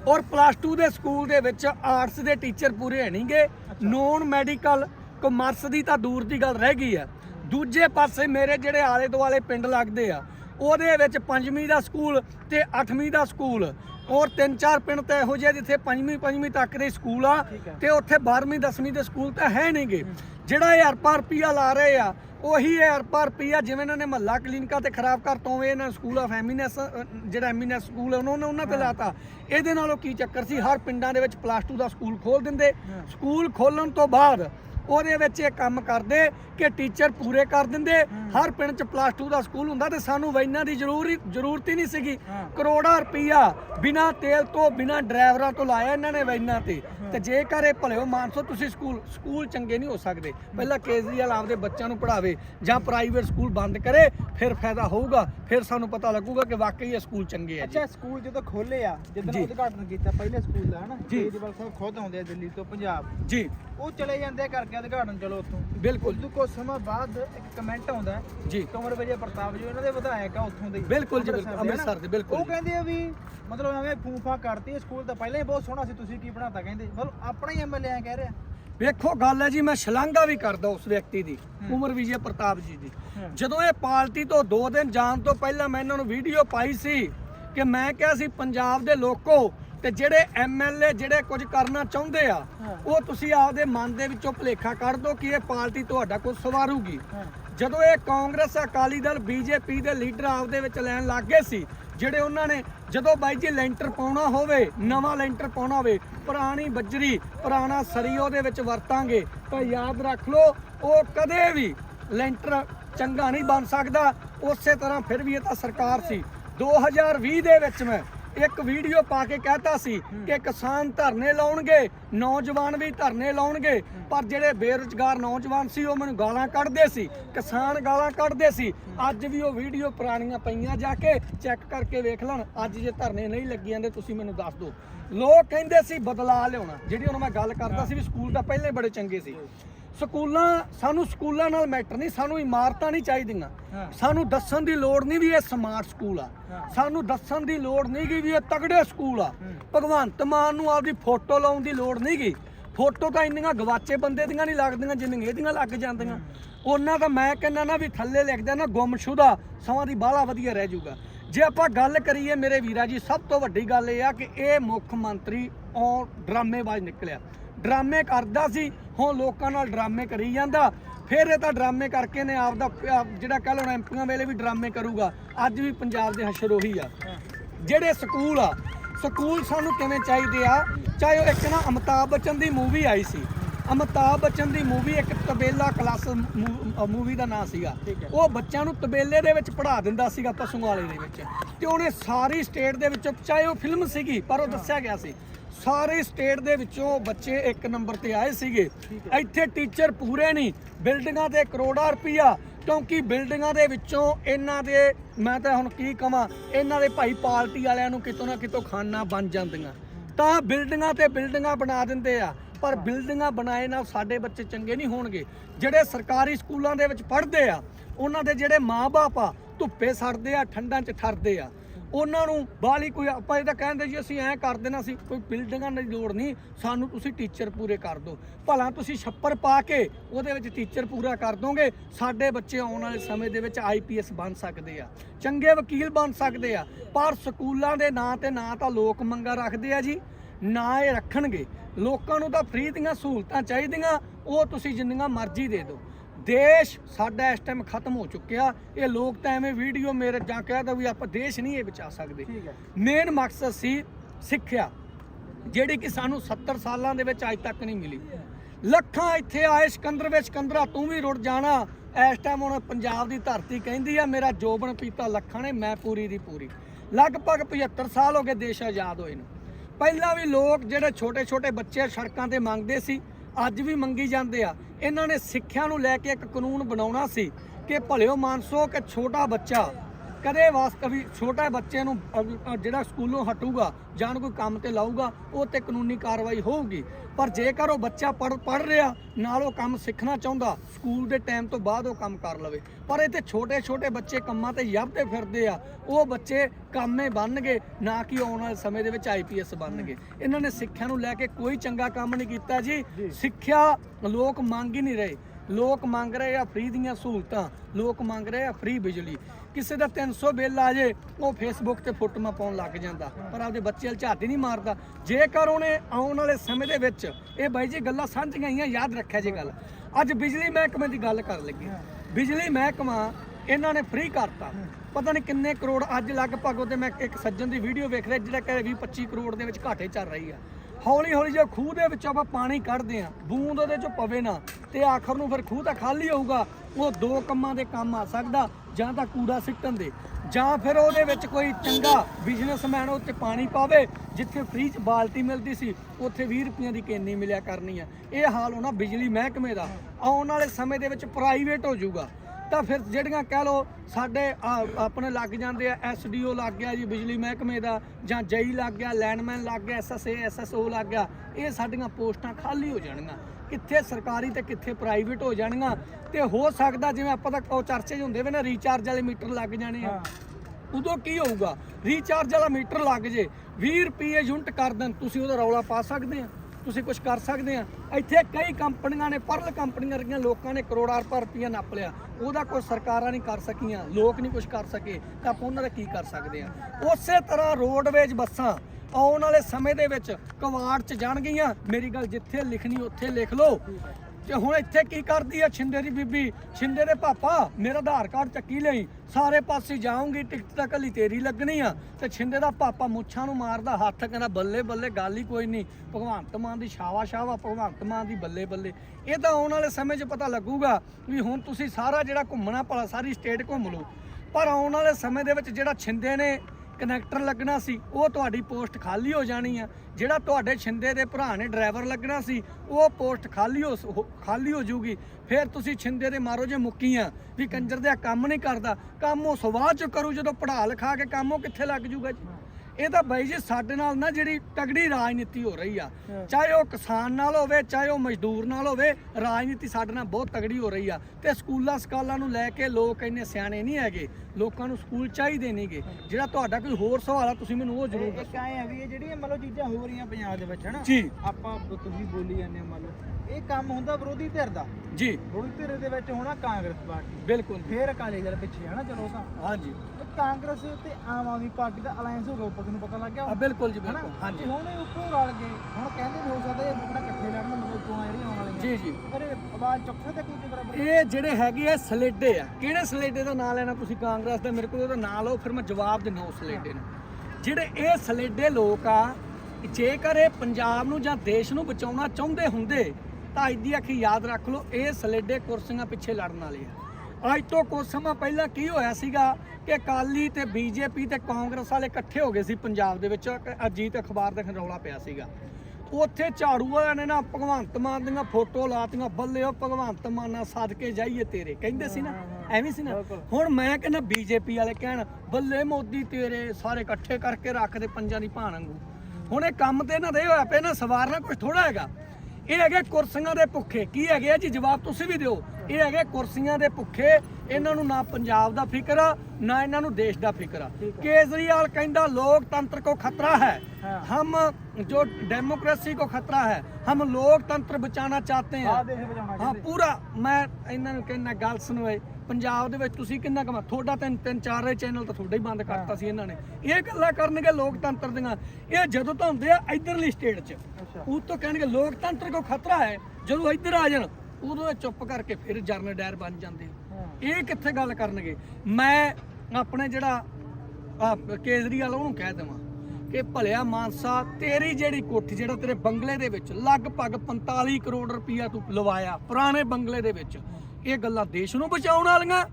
ਔਰ ਪਲੱਸ 2 ਦੇ ਸਕੂਲ ਦੇ ਵਿੱਚ ਆਰਟਸ ਦੇ ਟੀਚਰ ਪੂਰੇ ਹੈ ਨਹੀਂਗੇ ਨੋਨ ਮੈਡੀਕਲ ਕਮਰਸ ਦੀ ਤਾਂ ਦੂਰ ਦੀ ਗੱਲ ਰਹਿ ਗਈ ਆ ਦੂਜੇ ਪਾਸੇ ਮੇਰੇ ਜਿਹੜੇ ਆਲੇ ਦੁਆਲੇ ਪਿੰਡ ਲੱਗਦੇ ਆ ਉਹਦੇ ਵਿੱਚ ਪੰਜਵੀਂ ਦਾ ਸਕੂਲ ਤੇ ਅੱਠਵੀਂ ਦਾ ਸਕੂਲ। ਔਰ ਤਿੰਨ ਚਾਰ ਪਿੰਡ ਤਾਂ ਇਹੋ ਜਿਹੇ ਜਿੱਥੇ ਪੰਜਵੀਂ ਪੰਜਵੀਂ ਤੱਕ ਦੇ ਸਕੂਲ ਆ। ਤੇ ਉੱਥੇ 12ਵੀਂ 10ਵੀਂ ਦੇ ਸਕੂਲ ਤਾਂ ਹੈ ਨਹੀਂਗੇ ਜਿਹੜਾ ਇਹ ਅਰਪਾ ਰੁਪਈਆ ਲਾ ਰਹੇ ਆ ਉਹੀ ਇਹ ਅਰਪਾ ਰੁਪਈਆ ਜਿਵੇਂ ਇਹਨਾਂ ਨੇ ਮਹੱਲਾ ਕਲੀਨਿਕਾਂ ਤੇ ਖਰਾਬ ਕਰ ਤੋਂ ਇਹਨਾਂ ਸਕੂਲ ਆਫ ਐਮੀਨੈਸ ਜਿਹੜਾ ਐਮੀਨੈਸ ਸਕੂਲ ਹੈ ਉਹਨਾਂ ਨੇ ਉਹਨਾਂ ਤੇ ਲਾਤਾ। ਇਹਦੇ ਨਾਲੋਂ ਕੀ ਚੱਕਰ ਸੀ? ਹਰ ਪਿੰਡਾਂ ਦੇ ਵਿੱਚ ਪਲੱਸ 2 ਦਾ ਸਕੂਲ ਖੋਲ ਦਿੰਦੇ। ਸਕੂਲ ਖੋਲਣ ਤੋਂ ਬਾਅਦ ਉਹਦੇ ਵਿੱਚ ਇਹ ਕੰਮ ਕਰਦੇ ਕਿ ਟੀਚਰ ਪੂਰੇ ਕਰ ਦਿੰਦੇ। ਹਰ ਪਿੰਡ 'ਚ ਪਲੱਸ 2 ਦਾ ਸਕੂਲ ਹੁੰਦਾ ਤੇ ਸਾਨੂੰ ਵੈਨਾਂ ਦੀ ਜ਼ਰੂਰੀ ਜ਼ਰੂਰਤ ਹੀ ਨਹੀਂ ਸੀਗੀ। ਕਰੋੜਾਂ ਰੁਪਈਆ ਬਿਨਾ ਤੇਲ ਤੋਂ ਬਿਨਾ ਡਰਾਈਵਰਾਂ ਤੋਂ ਲਾਇਆ ਇਹਨਾਂ ਨੇ ਵੈਨਾਂ ਤੇ। ਤੇ ਜੇਕਰ ਇਹ ਭਲਿਓ ਮਾਨਸੋ ਤੁਸੀਂ ਸਕੂਲ ਸਕੂਲ ਚੰਗੇ ਨਹੀਂ ਹੋ ਸਕਦੇ। ਪਹਿਲਾਂ ਕੇਜਰੀਵਾਲ ਆਪਦੇ ਬੱਚਿਆਂ ਨੂੰ ਪੜ੍ਹਾਵੇ ਜਾਂ ਪ੍ਰਾਈਵੇਟ ਸਕੂਲ ਬੰਦ ਕਰੇ ਫਿਰ ਫਾਇਦਾ ਹੋਊਗਾ। ਫਿਰ ਸਾਨੂੰ ਪਤਾ ਲੱਗੂਗਾ ਕਿ ਵਾਕਈ ਇਹ ਸਕੂਲ ਚੰਗੇ ਆ ਅੱਛਾ ਸਕੂਲ ਜਦੋਂ ਖੋਲੇ ਆ। ਜਦੋਂ ਉਦਘਾਟਨ ਕੀਤਾ ਪਹਿਲੇ ਸਕੂਲ ਦਾ ਹਨਾ। ਕੇਜਰੀਵਾਲ ਸਾਹਿਬ ਖੁਦ ਆਉਂਦੇ ਆ ਦਿੱਲੀ ਤੋਂ ਪੰਜਾਬ। ਜੀ। ਉਹ ਚਲੇ ਜਾਂਦੇ ਕਰਕੇ ਉਦਘਾਟਨ ਚਲੋ ਉੱਥੋਂ ਬਿਲਕੁਲ ਉਦੋਂ ਕੁਝ ਸਮਾਂ ਬਾਅਦ ਇੱਕ ਕਮੈਂਟ ਆਉਂਦਾ ਜੀ ਕਮਰ ਵਿਜੇ ਪ੍ਰਤਾਪ ਜੀ ਉਹਨਾਂ ਦੇ ਵਿਧਾਇਕ ਆ ਉੱਥੋਂ ਦੇ ਬਿਲਕੁਲ ਜੀ, ਬਿਲਕੁਲ? ਅੰਮ੍ਰਿਤਸਰ ਦੇ, ਬਿਲਕੁਲ ਉਹ। ਕਹਿੰਦੇ ਆ ਵੀ ਮਤਲਬ ਐਵੇਂ ਫੂਫਾ ਕਰਤੀ ਸਕੂਲ ਤਾਂ ਪਹਿਲਾਂ ਹੀ ਬਹੁਤ ਸੋਹਣਾ ਸੀ ਤੁਸੀਂ ਕੀ ਬਣਾਤਾ ਕਹਿੰਦੇ ਮਤਲਬ ਆਪਣਾ ਹੀ ਐਮਐਲਏ ਆ ਕਹਿ ਰਿਹਾ ਵੇਖੋ ਗੱਲ ਹੈ ਜੀ ਮੈਂ ਸ਼ਲਾਘਾ ਵੀ ਕਰਦਾ ਉਸ ਵਿਅਕਤੀ ਦੀ। ਉਮਰ ਵਿਜੇ ਪ੍ਰਤਾਪ ਜੀ ਦੀ। ਜਦੋਂ ਇਹ ਪਾਰਟੀ ਤੋਂ 2 ਦਿਨ ਜਾਣ ਤੋਂ ਪਹਿਲਾਂ ਮੈਂ ਇਹਨਾਂ ਨੂੰ ਵੀਡੀਓ ਪਾਈ ਸੀ ਕਿ ਮੈਂ ਕਿਹਾ ਸੀ ਪੰਜਾਬ ਦੇ ਲੋਕੋ ਤੇ ਜਿਹੜੇ ਐਮਐਲਏ ਜਿਹੜੇ ਕੁਝ ਕਰਨਾ ਚਾਹੁੰਦੇ ਆ। ਉਹ ਤੁਸੀਂ ਆਪਦੇ ਮਨ ਦੇ ਵਿੱਚੋਂ ਭੁਲੇਖਾ ਕੱਢ ਦਿਓ ਕਿ ਇਹ ਪਾਰਟੀ ਤੁਹਾਡਾ ਕੁਝ ਸਵਾਰੂਗੀ। ਜਦੋਂ ਇਹ ਕਾਂਗਰਸ ਅਕਾਲੀ ਦਲ ਬੀਜੇਪੀ ਦੇ ਲੀਡਰ ਆਪਦੇ ਵਿੱਚ ਲੈਣ ਲੱਗ ਗਏ ਸੀ ਜਿਹੜੇ ਉਹਨਾਂ ਨੇ ਜਦੋਂ ਬਾਈ ਜੀ ਲੈਂਟਰ ਪਾਉਣਾ ਹੋਵੇ ਨਵਾਂ ਲੈਂਟਰ ਪਾਉਣਾ ਹੋਵੇ ਪੁਰਾਣੀ ਬੱਜਰੀ ਪੁਰਾਣਾ ਸਰੀ ਉਹਦੇ ਵਿੱਚ ਵਰਤਾਂਗੇ ਤਾਂ ਯਾਦ ਰੱਖ ਲਓ ਉਹ ਕਦੇ ਵੀ ਲੈਂਟਰ ਚੰਗਾ ਨਹੀਂ ਬਣ ਸਕਦਾ। ਉਸੇ ਤਰ੍ਹਾਂ ਫਿਰ ਵੀ ਇਹ ਤਾਂ ਸਰਕਾਰ ਸੀ। 2020 ਦੇ ਵਿੱਚ ਮੈਂ ਇੱਕ ਵੀਡੀਓ ਪਾ ਕੇ ਕਹਿਤਾ ਸੀ ਕਿ ਕਿਸਾਨ ਧਰਨੇ ਲਾਉਣਗੇ ਨੌਜਵਾਨ ਵੀ ਧਰਨੇ ਲਾਉਣਗੇ ਪਰ ਜਿਹੜੇ ਬੇਰੁਜ਼ਗਾਰ ਨੌਜਵਾਨ ਸੀ ਉਹ ਮੈਨੂੰ ਗਾਲਾਂ ਕੱਢਦੇ ਸੀ ਕਿਸਾਨ ਗਾਲਾਂ ਕੱਢਦੇ ਸੀ। ਅੱਜ ਵੀ ਉਹ ਵੀਡੀਓ ਪੁਰਾਣੀਆਂ ਪਈਆਂ ਜਾ ਕੇ ਚੈੱਕ ਕਰਕੇ ਵੇਖ ਲੈਣ ਅੱਜ ਜੇ ਧਰਨੇ ਨਹੀਂ ਲੱਗੀ ਜਾਂਦੇ ਤੁਸੀਂ ਮੈਨੂੰ ਦੱਸ ਦਿਓ। ਲੋਕ ਕਹਿੰਦੇ ਸੀ ਬਦਲਾ ਲਿਆਉਣਾ ਜਿਹੜੀ ਹੁਣ ਮੈਂ ਗੱਲ ਕਰਦਾ ਸੀ ਵੀ ਸਕੂਲ ਤਾਂ ਪਹਿਲੇ ਬੜੇ ਚੰਗੇ ਸੀ। ਸਕੂਲਾਂ ਸਾਨੂੰ ਸਕੂਲਾਂ ਨਾਲ ਮੈਟਰ ਨਹੀਂ ਸਾਨੂੰ ਇਮਾਰਤਾਂ ਨਹੀਂ ਚਾਹੀਦੀਆਂ। ਸਾਨੂੰ ਦੱਸਣ ਦੀ ਲੋੜ ਨਹੀਂ ਵੀ ਇਹ ਸਮਾਰਟ ਸਕੂਲ ਆ। ਸਾਨੂੰ ਦੱਸਣ ਦੀ ਲੋੜ ਨਹੀਂ ਗੀ ਵੀ ਇਹ ਤਗੜੇ ਸਕੂਲ ਆ। ਭਗਵੰਤ ਮਾਨ ਨੂੰ ਆਪਦੀ ਫੋਟੋ ਲਾਉਣ ਦੀ ਲੋੜ ਨਹੀਂ ਗੀ। ਫੋਟੋ ਤਾਂ ਇੰਨੀਆਂ ਗਵਾਚੇ ਬੰਦੇ ਦੀਆਂ ਨਹੀਂ ਲੱਗਦੀਆਂ ਜਿੰਨੀਆਂ ਇਹਦੀਆਂ ਲੱਗ ਜਾਂਦੀਆਂ। ਉਹਨਾਂ ਦਾ ਮੈਂ ਕਹਿੰਦਾ ਨਾ ਵੀ ਥੱਲੇ ਲਿਖਦੇ ਨਾ ਗੁੰਮਸ਼ੁਦਾ ਸਮਾਂ ਦੀ ਬਾਹਲਾ ਵਧੀਆ ਰਹਿ ਜਾਊਗਾ। ਜੇ ਆਪਾਂ ਗੱਲ ਕਰੀਏ ਮੇਰੇ ਵੀਰਾ ਜੀ ਸਭ ਤੋਂ ਵੱਡੀ ਗੱਲ ਇਹ ਆ ਕਿ ਇਹ ਮੁੱਖ ਮੰਤਰੀ ਉਹ ਡਰਾਮੇਬਾਜ਼ ਨਿਕਲਿਆ। ਡਰਾਮੇ ਕਰਦਾ ਸੀ ਹੁਣ ਲੋਕਾਂ ਨਾਲ ਡਰਾਮੇ ਕਰੀ ਜਾਂਦਾ। ਫਿਰ ਇਹ ਤਾਂ ਡਰਾਮੇ ਕਰਕੇ ਨੇ ਆਪਦਾ ਆਪ ਜਿਹੜਾ ਕੱਲ ਹੁਣ ਐਮਪੀਆਂ ਵੇਲੇ ਵੀ ਡਰਾਮੇ ਕਰੂਗਾ। ਅੱਜ ਵੀ ਪੰਜਾਬ ਦੇ ਹਸ਼ਰ ਉਹੀ ਆ। ਜਿਹੜੇ ਸਕੂਲ ਆ ਸਕੂਲ ਸਾਨੂੰ ਕਿਵੇਂ ਚਾਹੀਦੇ ਆ? ਚਾਹੇ ਉਹ ਇੱਕ ਨਾ ਅਮਿਤਾਭ ਬੱਚਨ ਦੀ ਮੂਵੀ ਆਈ ਸੀ। ਅਮਿਤਾਭ ਬੱਚਨ ਦੀ ਮੂਵੀ ਇੱਕ ਤਬੇਲਾ ਕਲਾਸ ਮੂਵੀ ਦਾ ਨਾਂ ਸੀਗਾ। ਉਹ ਬੱਚਿਆਂ ਨੂੰ ਤਬੇਲੇ ਦੇ ਵਿੱਚ ਪੜ੍ਹਾ ਦਿੰਦਾ ਸੀਗਾ ਪਸ਼ੂਆਲੇ ਦੇ ਵਿੱਚ। ਤੇ ਉਹਨੇ ਸਾਰੀ ਸਟੇਟ ਦੇ ਵਿੱਚੋਂ ਚਾਹੇ ਉਹ ਫਿਲਮ ਸੀਗੀ ਪਰ ਉਹ ਦੱਸਿਆ ਗਿਆ ਸੀ। ਸਾਰੇ ਸਟੇਟ ਦੇ ਵਿੱਚੋਂ ਬੱਚੇ ਇੱਕ ਨੰਬਰ ਤੇ ਆਏ ਸੀਗੇ। ਇੱਥੇ ਟੀਚਰ ਪੂਰੇ ਨਹੀਂ ਬਿਲਡਿੰਗਾਂ ਤੇ ਕਰੋੜਾਂ ਰੁਪਈਆ ਕਿਉਂਕਿ ਬਿਲਡਿੰਗਾਂ ਦੇ ਵਿੱਚੋਂ ਇਹਨਾਂ ਦੇ ਮੈਂ ਤਾਂ ਹੁਣ ਕੀ ਕਵਾਂ ਇਹਨਾਂ ਦੇ ਭਾਈ ਪਾਰਟੀ ਵਾਲਿਆਂ ਨੂੰ ਕਿਤੋਂ ਨਾ ਕਿਤੋਂ ਖਾਨਾ ਬਣ ਜਾਂਦੀਆਂ। ਤਾਂ ਬਿਲਡਿੰਗਾਂ ਤੇ ਬਿਲਡਿੰਗਾਂ ਬਣਾ ਦਿੰਦੇ ਆ ਪਰ ਬਿਲਡਿੰਗਾਂ ਬਣਾਏ ਨਾਲ ਸਾਡੇ ਬੱਚੇ ਚੰਗੇ ਨਹੀਂ ਹੋਣਗੇ। ਜਿਹੜੇ ਸਰਕਾਰੀ ਸਕੂਲਾਂ ਦੇ ਵਿੱਚ ਪੜ੍ਹਦੇ ਆ ਉਹਨਾਂ ਦੇ ਜਿਹੜੇ ਮਾਪੇ ਆ ਧੁੱਪੇ ਸੜਦੇ ਆ ਠੰਡਾਂ 'ਚ ਠਰਦੇ ਆ। ਉਹਨਾਂ ਨੂੰ ਬਾਹਲੀ ਕੋਈ ਆਪਾਂ ਇਹ ਤਾਂ ਕਹਿੰਦੇ ਜੀ ਅਸੀਂ ਐਂ ਕਰ ਦੇਣਾ ਸੀ, ਕੋਈ ਬਿਲਡਿੰਗਾਂ ਦੀ ਲੋੜ ਨਹੀਂ, ਸਾਨੂੰ ਤੁਸੀਂ ਟੀਚਰ ਪੂਰੇ ਕਰ ਦਿਓ। ਭਲਾ ਤੁਸੀਂ ਛੱਪਰ ਪਾ ਕੇ ਉਹਦੇ ਵਿੱਚ ਟੀਚਰ ਪੂਰਾ ਕਰ ਦੋਗੇ, ਸਾਡੇ ਬੱਚੇ ਆਉਣ ਵਾਲੇ ਸਮੇਂ ਦੇ ਵਿੱਚ ਆਈਪੀਐਸ ਬਣ ਸਕਦੇ ਆ, ਚੰਗੇ ਵਕੀਲ ਬਣ ਸਕਦੇ ਆ, ਪਰ ਸਕੂਲਾਂ ਦੇ ਨਾਂ ਤੇ ਨਾਂ ਤਾਂ ਲੋਕ ਮੰਗਾ ਰੱਖਦੇ ਆ ਜੀ, ਨਾ ਇਹ ਰੱਖਣਗੇ। ਲੋਕਾਂ ਨੂੰ ਤਾਂ ਫ੍ਰੀ ਦੀਆਂ ਸਹੂਲਤਾਂ ਚਾਹੀਦੀਆਂ, ਉਹ ਤੁਸੀਂ ਜਿੰਨੀਆਂ ਮਰਜ਼ੀ ਦੇ ਦਿਓ। ਦੇਸ਼ ਸਾਡਾ ਇਸ ਟਾਈਮ ਖਤਮ ਹੋ ਚੁੱਕਿਆ। ਇਹ ਲੋਕ ਤਾਂ ਐਵੇਂ ਵੀਡੀਓ ਮੇਰੇ ਜਾਂ ਕਹਿੰਦਾ ਵੀ ਆਪਾਂ ਦੇਸ਼ ਨਹੀਂ ਇਹ ਬਚਾ ਸਕਦੇ। ਮੇਨ ਮਕਸਦ ਸੀ ਸਿੱਖਿਆ ਜਿਹੜੀ ਕਿ ਸਾਨੂੰ 70 ਸਾਲਾਂ ਦੇ ਵਿੱਚ ਅੱਜ ਤੱਕ ਨਹੀਂ ਮਿਲੀ। ਲੱਖਾਂ ਇੱਥੇ ਆਏ ਸਿਕੰਦਰ ਵਿੱਚ ਸਿਕੰਦਰਾ ਤੂੰ ਵੀ ਰੁੜ ਜਾਣਾ। ਇਸ ਟਾਈਮ ਹੁਣ ਪੰਜਾਬ ਦੀ ਧਰਤੀ ਕਹਿੰਦੀ ਆ ਮੇਰਾ ਜੋਬਨ ਪੀਤਾ ਲੱਖਾਂ ਨੇ ਮੈਂ ਪੂਰੀ ਦੀ ਪੂਰੀ। ਲਗਭਗ 75 ਸਾਲ ਹੋ ਗਏ ਦੇਸ਼ ਆਜ਼ਾਦ ਹੋਏ ਨੂੰ। ਪਹਿਲਾਂ ਵੀ ਲੋਕ ਜਿਹੜੇ ਛੋਟੇ ਛੋਟੇ ਬੱਚੇ ਸੜਕਾਂ ਤੇ ਮੰਗਦੇ ਸੀ ਅੱਜ ਵੀ ਮੰਗੀ ਜਾਂਦੇ ਆ। ਇਹਨਾਂ ਨੇ ਸਿੱਖਿਆ ਨੂੰ ਲੈ ਕੇ ਇੱਕ ਕਾਨੂੰਨ ਬਣਾਉਣਾ ਸੀ ਕਿ ਭਲਿਓ ਮਾਨਸੋ ਕਿ ਛੋਟਾ ਬੱਚਾ ਕਦੇ ਵਾਸਤੇ ਵੀ ਛੋਟਾ ਬੱਚੇ ਨੂੰ ਜਿਹੜਾ ਸਕੂਲੋਂ ਹਟੂਗਾ ਜਾਂ ਕੋਈ ਕੰਮ ਤੇ ਲਾਊਗਾ ਉਹ ਤੇ ਕਾਨੂੰਨੀ ਕਾਰਵਾਈ ਹੋਊਗੀ। ਪਰ ਜੇਕਰ ਉਹ ਬੱਚਾ ਪੜ ਪੜ ਰਿਹਾ ਨਾਲ ਉਹ ਕੰਮ ਸਿੱਖਣਾ ਚਾਹੁੰਦਾ ਸਕੂਲ ਦੇ ਟਾਈਮ ਤੋਂ ਬਾਅਦ ਉਹ ਕੰਮ ਕਰ ਲਵੇ। ਪਰ ਇੱਥੇ ਛੋਟੇ ਛੋਟੇ ਬੱਚੇ ਕੰਮਾਂ ਤੇ ਯੱਬਦੇ ਫਿਰਦੇ ਆ ਉਹ ਬੱਚੇ ਕੰਮੇ ਬਣਨਗੇ ਨਾ ਕਿ ਆਉਣ ਵਾਲੇ ਸਮੇਂ ਦੇ ਵਿੱਚ ਆਈਪੀਐਸ ਬਣਨਗੇ। ਇਹਨਾਂ ਨੇ ਸਿੱਖਿਆ ਨੂੰ ਲੈ ਕੇ ਕੋਈ ਚੰਗਾ ਕੰਮ ਨਹੀਂ ਕੀਤਾ ਜੀ। ਸਿੱਖਿਆ ਲੋਕ ਮੰਗ ਹੀ ਨਹੀਂ ਰਹੇ। ਲੋਕ ਮੰਗ ਰਹੇ ਆ ਫ੍ਰੀ ਦੀਆਂ ਸਹੂਲਤਾਂ ਲੋਕ ਮੰਗ ਰਹੇ ਆ ਫ੍ਰੀ ਬਿਜਲੀ। ਕਿਸੇ ਦਾ 300 ਬਿੱਲ ਆ ਜੇ, ਉਹ ਫੇਸਬੁੱਕ ਤੇ ਫੋਟੋਆਂ ਪਾਉਣ ਲੱਗ ਜਾਂਦਾ, ਪਰ ਆਪਦੇ ਬੱਚੇ ਵੱਲ ਝਾਤੀ ਨਹੀਂ ਮਾਰਦਾ। ਜੇਕਰ ਉਹਨੇ ਆਉਣ ਵਾਲੇ ਸਮੇਂ ਦੇ ਵਿੱਚ ਇਹ ਬਾਈ ਜੀ ਗੱਲਾਂ ਸਾਂਝੀਆਂ ਆਈਆਂ, ਯਾਦ ਰੱਖਿਆ ਜੇ ਗੱਲ। ਅੱਜ ਬਿਜਲੀ ਮਹਿਕਮੇ ਦੀ ਗੱਲ ਕਰ ਲੱਗੇ ਬਿਜਲੀ ਮਹਿਕਮਾ ਇਹਨਾਂ ਨੇ ਫ੍ਰੀ ਕਰਤਾ। ਪਤਾ ਨਹੀਂ ਕਿੰਨੇ ਕਰੋੜ, ਅੱਜ ਲਗਭਗ ਉਹਦੇ ਮੈਂ ਇੱਕ ਸੱਜਣ ਦੀ ਵੀਡੀਓ ਵੇਖ ਰਿਹਾ, ਜਿਹੜਾ ਕਹੇ 20 25 ਕਰੋੜ ਦੇ ਵਿੱਚ ਘਾਟੇ ਚੱਲ ਰਹੀ ਆ। ਹੌਲੀ ਹੌਲੀ ਜੇ ਖੂਹ ਦੇ ਵਿੱਚੋਂ ਆਪਾਂ ਪਾਣੀ ਕੱਢਦੇ ਆ ਬੂੰਦ ਉਹਦੇ ਚੋਂ ਪਵੇ ਨਾ, ਤੇ ਆਖਰ ਨੂੰ ਫਿਰ ਖੂਹ ਤਾਂ ਖਾਲੀ ਹੋਊਗਾ, ਉਹ ਦੋ ਕੰਮਾਂ ਦੇ ਕੰਮ ਆ ਸਕਦਾ ਜਾਂ ਤਾਂ ਕੂੜਾ ਸਿੱਟਣ ਦੇ, ਜਾਂ ਫਿਰ ਉਹਦੇ ਵਿੱਚ ਕੋਈ ਚੰਗਾ ਬਿਜ਼ਨਸਮੈਨ ਉੱਤੇ ਪਾਣੀ ਪਾਵੇ, ਜਿੱਥੇ ਫ੍ਰੀ ਚ ਬਾਲਟੀ ਮਿਲਦੀ ਸੀ, ਉੱਥੇ 20 ਰੁਪਈਆਂ ਦੀ ਕੇਨੀ ਮਿਲਿਆ ਕਰਨੀ ਆ। ਇਹ ਹਾਲ ਹੋਣਾ ਬਿਜਲੀ ਮਹਿਕਮੇ ਦਾ। ਆਉਣ ਵਾਲੇ ਸਮੇਂ ਦੇ ਵਿੱਚ ਪ੍ਰਾਈਵੇਟ ਹੋ ਜਾਊਗਾ। ਤਾਂ ਫਿਰ ਜਿਹੜੀਆਂ ਕਹਿ ਲਓ ਸਾਡੇ ਆਪਣੇ ਲੱਗ ਜਾਂਦੇ ਆ ਐਸਡੀਓ ਲੱਗ ਗਿਆ ਜੀ ਬਿਜਲੀ ਮਹਿਕਮੇ ਦਾ, ਜਾਂ ਜਈ ਲੱਗ ਗਿਆ, ਲੈਂਡਮੈਨ ਲੱਗ ਗਿਆ ਐਸਐਸਏ ਐਸਐਸਓ ਲੱਗ ਗਿਆ, ਇਹ ਸਾਡੀਆਂ ਪੋਸਟਾਂ ਖਾਲੀ ਹੋ ਜਾਣਗੀਆਂ। ਕਿੱਥੇ ਸਰਕਾਰੀ ਤੇ ਕਿੱਥੇ ਪ੍ਰਾਈਵੇਟ ਹੋ ਜਾਣਗੀਆਂ ਤੇ ਹੋ ਸਕਦਾ ਜਿਵੇਂ ਆਪਾਂ ਤਾਂ ਉਹ ਚਰਚੇ 'ਚ ਹੁੰਦੇ ਵੇ ਨਾ ਰੀਚਾਰਜ ਵਾਲੇ ਮੀਟਰ ਲੱਗ ਜਾਣੇ ਆ। ਉਦੋਂ ਕੀ ਹੋਊਗਾ? ਰੀਚਾਰਜ ਵਾਲਾ ਮੀਟਰ ਲੱਗ ਜੇ 20 ਰੁਪਏ ਯੂਨਿਟ ਕਰ ਦੇਣ ਤੁਸੀਂ ਉਹਦਾ ਰੌਲਾ ਪਾ ਸਕਦੇ ਆ। ਤੁਸੀਂ ਕੁਝ ਕਰ ਸਕਦੇ ਆ। ਇੱਥੇ ਕਈ ਕੰਪਨੀਆਂ ਨੇ, ਪਰਲ ਕੰਪਨੀਆਂ ਰਹੀਆਂ, ਲੋਕਾਂ ਨੇ ਕਰੋੜਾਂ ਰੁਪਏ ਰੁਪਈਆ ਨੱਪ ਲਿਆ। ਉਹਦਾ ਕੋਈ ਸਰਕਾਰਾਂ ਨਹੀਂ ਕਰ ਸਕੀਆਂ, ਲੋਕ ਨਹੀਂ ਕੁਝ ਕਰ ਸਕੇ, ਤਾਂ ਆਪਾਂ ਉਹਨਾਂ ਦਾ ਕੀ ਕਰ ਸਕਦੇ ਆ? ਉਸੇ ਤਰ੍ਹਾਂ ਰੋਡਵੇਜ ਬੱਸਾਂ ਆਉਣ ਵਾਲੇ ਸਮੇਂ ਦੇ ਵਿੱਚ ਕਵਾੜ ਚ ਜਾਣਗੀਆਂ। ਮੇਰੀ ਗੱਲ ਜਿੱਥੇ ਲਿਖਣੀ, ਉੱਥੇ ਲਿਖ ਲਓ। ਤੇ ਹੁਣ ਇੱਥੇ ਕੀ ਕਰਦੀ ਆ ਛਿੰਦੇ ਦੀ ਬੀਬੀ? ਛਿੰਦੇ ਦੇ ਪਾਪਾ, ਮੇਰਾ ਆਧਾਰ ਕਾਰਡ ਚੱਕੀ ਲਈ। ਸਾਰੇ ਪਾਸੇ ਜਾਊਂਗੀ, ਟਿਕਟ ਤਾਂ ਕੱਲੀ ਤੇਰੀ ਲੱਗਣੀ ਆ। ਤੇ ਛਿੰਦੇ ਦਾ ਪਾਪਾ ਮੁੱਛਾਂ ਨੂੰ ਮਾਰਦਾ, ਹੱਥ ਕਹਿੰਦਾ, ਬੱਲੇ ਬੱਲੇ, ਗੱਲ ਹੀ ਕੋਈ ਨਹੀਂ। ਭਗਵੰਤ ਮਾਨ ਦੀ ਸ਼ਾਵਾ ਸ਼ਾਵਾ, ਭਗਵੰਤ ਮਾਨ ਦੀ ਬੱਲੇ ਬੱਲੇ। ਇਹ ਤਾਂ ਆਉਣ ਵਾਲੇ ਸਮੇਂ 'ਚ ਪਤਾ ਲੱਗੂਗਾ ਵੀ ਹੁਣ ਤੁਸੀਂ ਸਾਰਾ ਜਿਹੜਾ ਘੁੰਮਣਾ ਭਲਾ, ਸਾਰੀ ਸਟੇਟ ਘੁੰਮ ਲਓ। ਪਰ ਆਉਣ ਵਾਲੇ ਸਮੇਂ ਦੇ ਵਿੱਚ ਜਿਹੜਾ ਛਿੰਦੇ ਨੇ ਕਨੈਕਟਰ ਲੱਗਣਾ ਸੀ, ਉਹ ਤੁਹਾਡੀ ਪੋਸਟ ਖਾਲੀ ਹੋ ਜਾਣੀ ਆ। ਜਿਹੜਾ ਤੁਹਾਡੇ ਛਿੰਦੇ ਦੇ ਭਰਾ ਨੇ ਡਰਾਈਵਰ ਲੱਗਣਾ ਸੀ, ਉਹ ਪੋਸਟ ਖਾਲੀ ਹੋ ਹੋ- ਖਾਲੀ ਹੋ ਜਾਊਗੀ। ਫਿਰ ਤੁਸੀਂ ਛਿੰਦੇ ਦੇ ਮਾਰੋ ਜੇ ਮੁੱਕੀਆਂ ਵੀ ਕੰਜਰ ਦੇ ਕੰਮ ਨਹੀਂ ਕਰਦਾ। ਕੰਮ ਉਹ ਸਵਾਹ ਚ ਕਰੂ, ਜਦੋਂ ਪੜ੍ਹਾ ਲਿਖਾ ਕੇ ਕੰਮ ਉਹ ਕਿੱਥੇ ਲੱਗ ਜੂਗਾ ਜੀ? ਇਹ ਤਾਂ ਬਾਈ ਜੀ ਸਾਡੇ ਨਾਲ ਨਾ ਜਿਹੜੀ ਤਗੜੀ ਰਾਜਨੀਤੀ ਹੋ ਰਹੀ ਆ ਚਾਹੇ ਉਹ ਕਿਸਾਨ ਨਾਲ ਹੋਵੇ ਚਾਹੇ ਉਹ ਮਜ਼ਦੂਰ ਨਾਲ ਹੋਵੇ ਰਾਜਨੀਤੀ ਸਾਡੇ ਨਾਲ ਬਹੁਤ ਤਗੜੀ ਹੋ ਰਹੀ ਆ ਤੇ ਸਕੂਲਾਂ ਸਕਾਲਾਂ ਨੂੰ ਲੈ ਕੇ ਲੋਕ ਇੰਨੇ ਸਿਆਣੇ ਨਹੀਂ ਹੈਗੇ ਲੋਕਾਂ ਨੂੰ ਸਕੂਲ ਚਾਹੀਦੇ ਨਹੀਂਗੇ ਜਿਹੜਾ ਤੁਹਾਡਾ ਕੋਈ ਹੋਰ ਸਵਾਲ ਆ ਤੁਸੀਂ ਮੈਨੂੰ ਉਹ ਜ਼ਰੂਰ ਇੱਕ ਦੱਸੋ। ਐ ਆ ਵੀ ਇਹ ਜਿਹੜੀਆਂ ਮਤਲਬ ਚੀਜ਼ਾਂ ਹੋ ਰਹੀਆਂ ਪੰਜਾਬ ਦੇ ਵਿੱਚ ਹਨਾ? ਆਪਾਂ ਤੁਸੀਂ ਬੋਲੀ ਜਾਂਦੇ ਲਓ। ਇਹ ਕੰਮ ਹੁੰਦਾ ਵਿਰੋਧੀ ਧਿਰ ਦਾ। ਜੀ। ਵਿਰੋਧੀ ਧਿਰ ਦੇ ਵਿੱਚ ਹੋਣਾ ਕਾਂਗਰਸ ਪਾਰਟੀ। ਬਿਲਕੁਲ ਫੇਰ ਅਕਾਲੀ ਦਲ ਪਿੱਛੇ ਹਨਾ ਚਲੋ ਤਾਂ। ਹਾਂਜੀ। ਕਾਂਗਰਸ ਤੇ ਆਮ ਆਦਮੀ ਪਾਰਟੀ ਦਾ ਅਲਾਈਅੰਸ ਹੋ ਗਿਆ ਉੱਪਰ ਤੁਹਾਨੂੰ ਪਤਾ ਲੱਗ ਗਿਆ ਆ ਬਿਲਕੁਲ ਜੀ ਹਨਾ? ਬਿਲਕੁਲ। ਹਾਂਜੀ ਹੁਣ ਇਹ ਉੱਪਰੋਂ ਰਲ ਗਏ। ਹੁਣ ਕਹਿੰਦੇ ਵੀ ਹੋ ਸਕਦਾ ਇਹ ਆਪਣਾ ਇਕੱਠੇ ਲੜਨ ਮਤਲਬ ਚੋਣਾਂ ਜਿਹੜੀਆਂ ਆਉਣ ਵਾਲੀਆਂ ਜੀ ਜੀ। ਪਰ ਇਹ ਆਵਾਜ਼ ਚੁੱਕ ਸਕਦੇ ਕੋਈ ਬਰਾਬਰ ਇਹ ਜਿਹੜੇ ਹੈਗੇ ਆ ਸਲੇਡੇ ਆ। ਕਿਹੜੇ ਸਲੇਡੇ ਦਾ ਨਾਂ ਲੈਣਾ ਤੁਸੀਂ ਕਾਂਗਰਸ ਦਾ? ਮੇਰੇ ਕੋਲ ਉਹਦਾ ਨਾਂ ਲਓ ਫਿਰ ਮੈਂ ਜਵਾਬ ਦਿੰਦਾ ਉਸ ਸਲੇਡੇ ਨੂੰ। ਜਿਹੜੇ ਇਹ ਸਲੇਡੇ ਲੋਕ ਆ ਜੇਕਰ ਇਹ ਪੰਜਾਬ ਨੂੰ ਜਾਂ ਦੇਸ਼ ਨੂੰ ਬਚਾਉਣਾ ਚਾਹੁੰਦੇ ਹੁੰਦੇ ਤਾਂ ਅੱਜ ਦੀ ਅੱਖੀ ਯਾਦ ਰੱਖ ਲਓ ਇਹ ਸਲੇਡੇ ਕੁਰਸੀਆਂ ਪਿੱਛੇ ਲੜਨ ਵਾਲੇ ਆ। ਅੱਜ ਤੋਂ ਕੁਝ ਸਮਾਂ ਪਹਿਲਾਂ ਕੀ ਹੋਇਆ ਸੀਗਾ ਕਿ ਅਕਾਲੀ ਤੇ ਬੀਜੇਪੀ ਤੇ ਕਾਂਗਰਸ ਵਾਲੇ ਇਕੱਠੇ ਹੋ ਗਏ ਸੀ ਪੰਜਾਬ ਦੇ ਵਿੱਚ ਅਜੀਤ ਅਖਬਾਰ ਦਾ ਰੌਲਾ ਪਿਆ ਸੀਗਾ। ਉੱਥੇ ਝਾੜੂ ਵਾਲਿਆਂ ਨੇ ਨਾ ਭਗਵੰਤ ਮਾਨ ਦੀਆਂ ਫੋਟੋ ਲਾਤੀਆਂ ਬੱਲੇ ਉਹ ਭਗਵੰਤ ਮਾਨਾ ਸਦਕੇ ਜਾਈਏ ਤੇਰੇ ਕਹਿੰਦੇ ਸੀ ਨਾ ਐਵੇਂ ਸੀ ਨਾ। ਹੁਣ ਮੈਂ ਕਹਿੰਦਾ ਬੀਜੇਪੀ ਵਾਲੇ ਕਹਿਣ ਬੱਲੇ ਮੋਦੀ ਤੇਰੇ ਸਾਰੇ ਇਕੱਠੇ ਕਰਕੇ ਰੱਖਦੇ ਪੰਜਾਂ ਦੀ ਭਾਣ ਵਾਂਗੂ। ਹੁਣ ਇਹ ਕੰਮ ਤੇ ਨਾ ਦੇ ਹੋਇਆ ਪਿਆ ਨਾ ਸਵਾਰਨਾ ਕੁਝ ਥੋੜਾ ਹੈਗਾ। ਇਹ ਹੈਗੇ ਕੁਰਸੀਆਂ ਦੇ ਭੁੱਖੇ ਕੀ ਹੈਗੇ ਆ ਜੀ? ਜਵਾਬ ਤੁਸੀਂ ਵੀ ਦਿਓ। ਇਹ ਹੈਗੇ ਕੁਰਸੀਆਂ ਦੇ ਭੁੱਖੇ ਇਹਨਾਂ ਨੂੰ ਨਾ ਪੰਜਾਬ ਦਾ ਫਿਕਰ ਆ ਨਾ ਇਹਨਾਂ ਨੂੰ ਦੇਸ਼ ਦਾ ਫਿਕਰ। ਆ। ਕੇਜਰੀਵਾਲ ਕਹਿੰਦਾ ਲੋਕਤੰਤਰ ਕੋ ਖਤਰਾ ਹੈ। ਹਮ ਜੋ ਡੈਮੋਕ੍ਰੇਸੀ ਕੋ ਖਤਰਾ ਹੈ ਹਮ ਲੋਕਤੰਤਰ ਬਚਾਣਾ ਚਾਹਤੇ ਹਾਂ। ਹਾਂ ਪੂਰਾ ਮੈਂ ਇਹਨਾਂ ਨੂੰ ਕਹਿੰਦਾ ਗੱਲ ਸੁਣੋਏ ਪੰਜਾਬ ਦੇ ਵਿੱਚ ਤੁਸੀਂ ਕਿੰਨਾ ਕਮਾ ਤੁਹਾਡਾ ਤਿੰਨ ਤਿੰਨ ਚਾਰ ਰੇ ਚੈਨਲ ਤਾਂ ਤੁਹਾਡਾ ਹੀ ਬੰਦ ਕਰਤਾ ਸੀ ਇਹਨਾਂ ਨੇ। ਇਹ ਗੱਲਾਂ ਕਰਨਗੇ ਲੋਕਤੰਤਰ ਦੀਆਂ। ਇਹ ਜਦੋਂ ਤਾਂ ਹੁੰਦੇ ਆ ਇਧਰਲੀ ਸਟੇਟ 'ਚ। ਉਹ ਤੋਂ ਕਹਿਣਗੇ ਲੋਕਤੰਤਰ ਕੋ ਖਤਰਾ ਹੈ ਜਦੋਂ ਇੱਧਰ ਆ ਜਾਣ। ਉਦੋਂ ਇਹ ਚੁੱਪ ਕਰਕੇ ਫਿਰ ਜਰਨਲ ਡਾਇਰ ਬਣ ਜਾਂਦੇ ਇਹ ਕਿੱਥੇ ਗੱਲ ਕਰਨਗੇ? ਮੈਂ ਆਪਣੇ ਜਿਹੜਾ ਆ ਕੇਜਰੀਵਾਲ ਉਹਨੂੰ ਕਹਿ ਦੇਵਾਂ ਕਿ ਭਲਿਆ ਮਾਨਸਾ ਤੇਰੀ ਜਿਹੜੀ ਕੋਠੀ ਜਿਹੜਾ ਤੇਰੇ ਬੰਗਲੇ ਦੇ ਵਿੱਚ ਲਗਭਗ 45 ਕਰੋੜ ਰੁਪਈਆ ਤੂੰ ਲਵਾਇਆ ਪੁਰਾਣੇ ਬੰਗਲੇ ਦੇ ਵਿੱਚ ਇਹ ਗੱਲਾਂ ਦੇਸ਼ ਨੂੰ ਬਚਾਉਣ ਵਾਲੀਆਂ।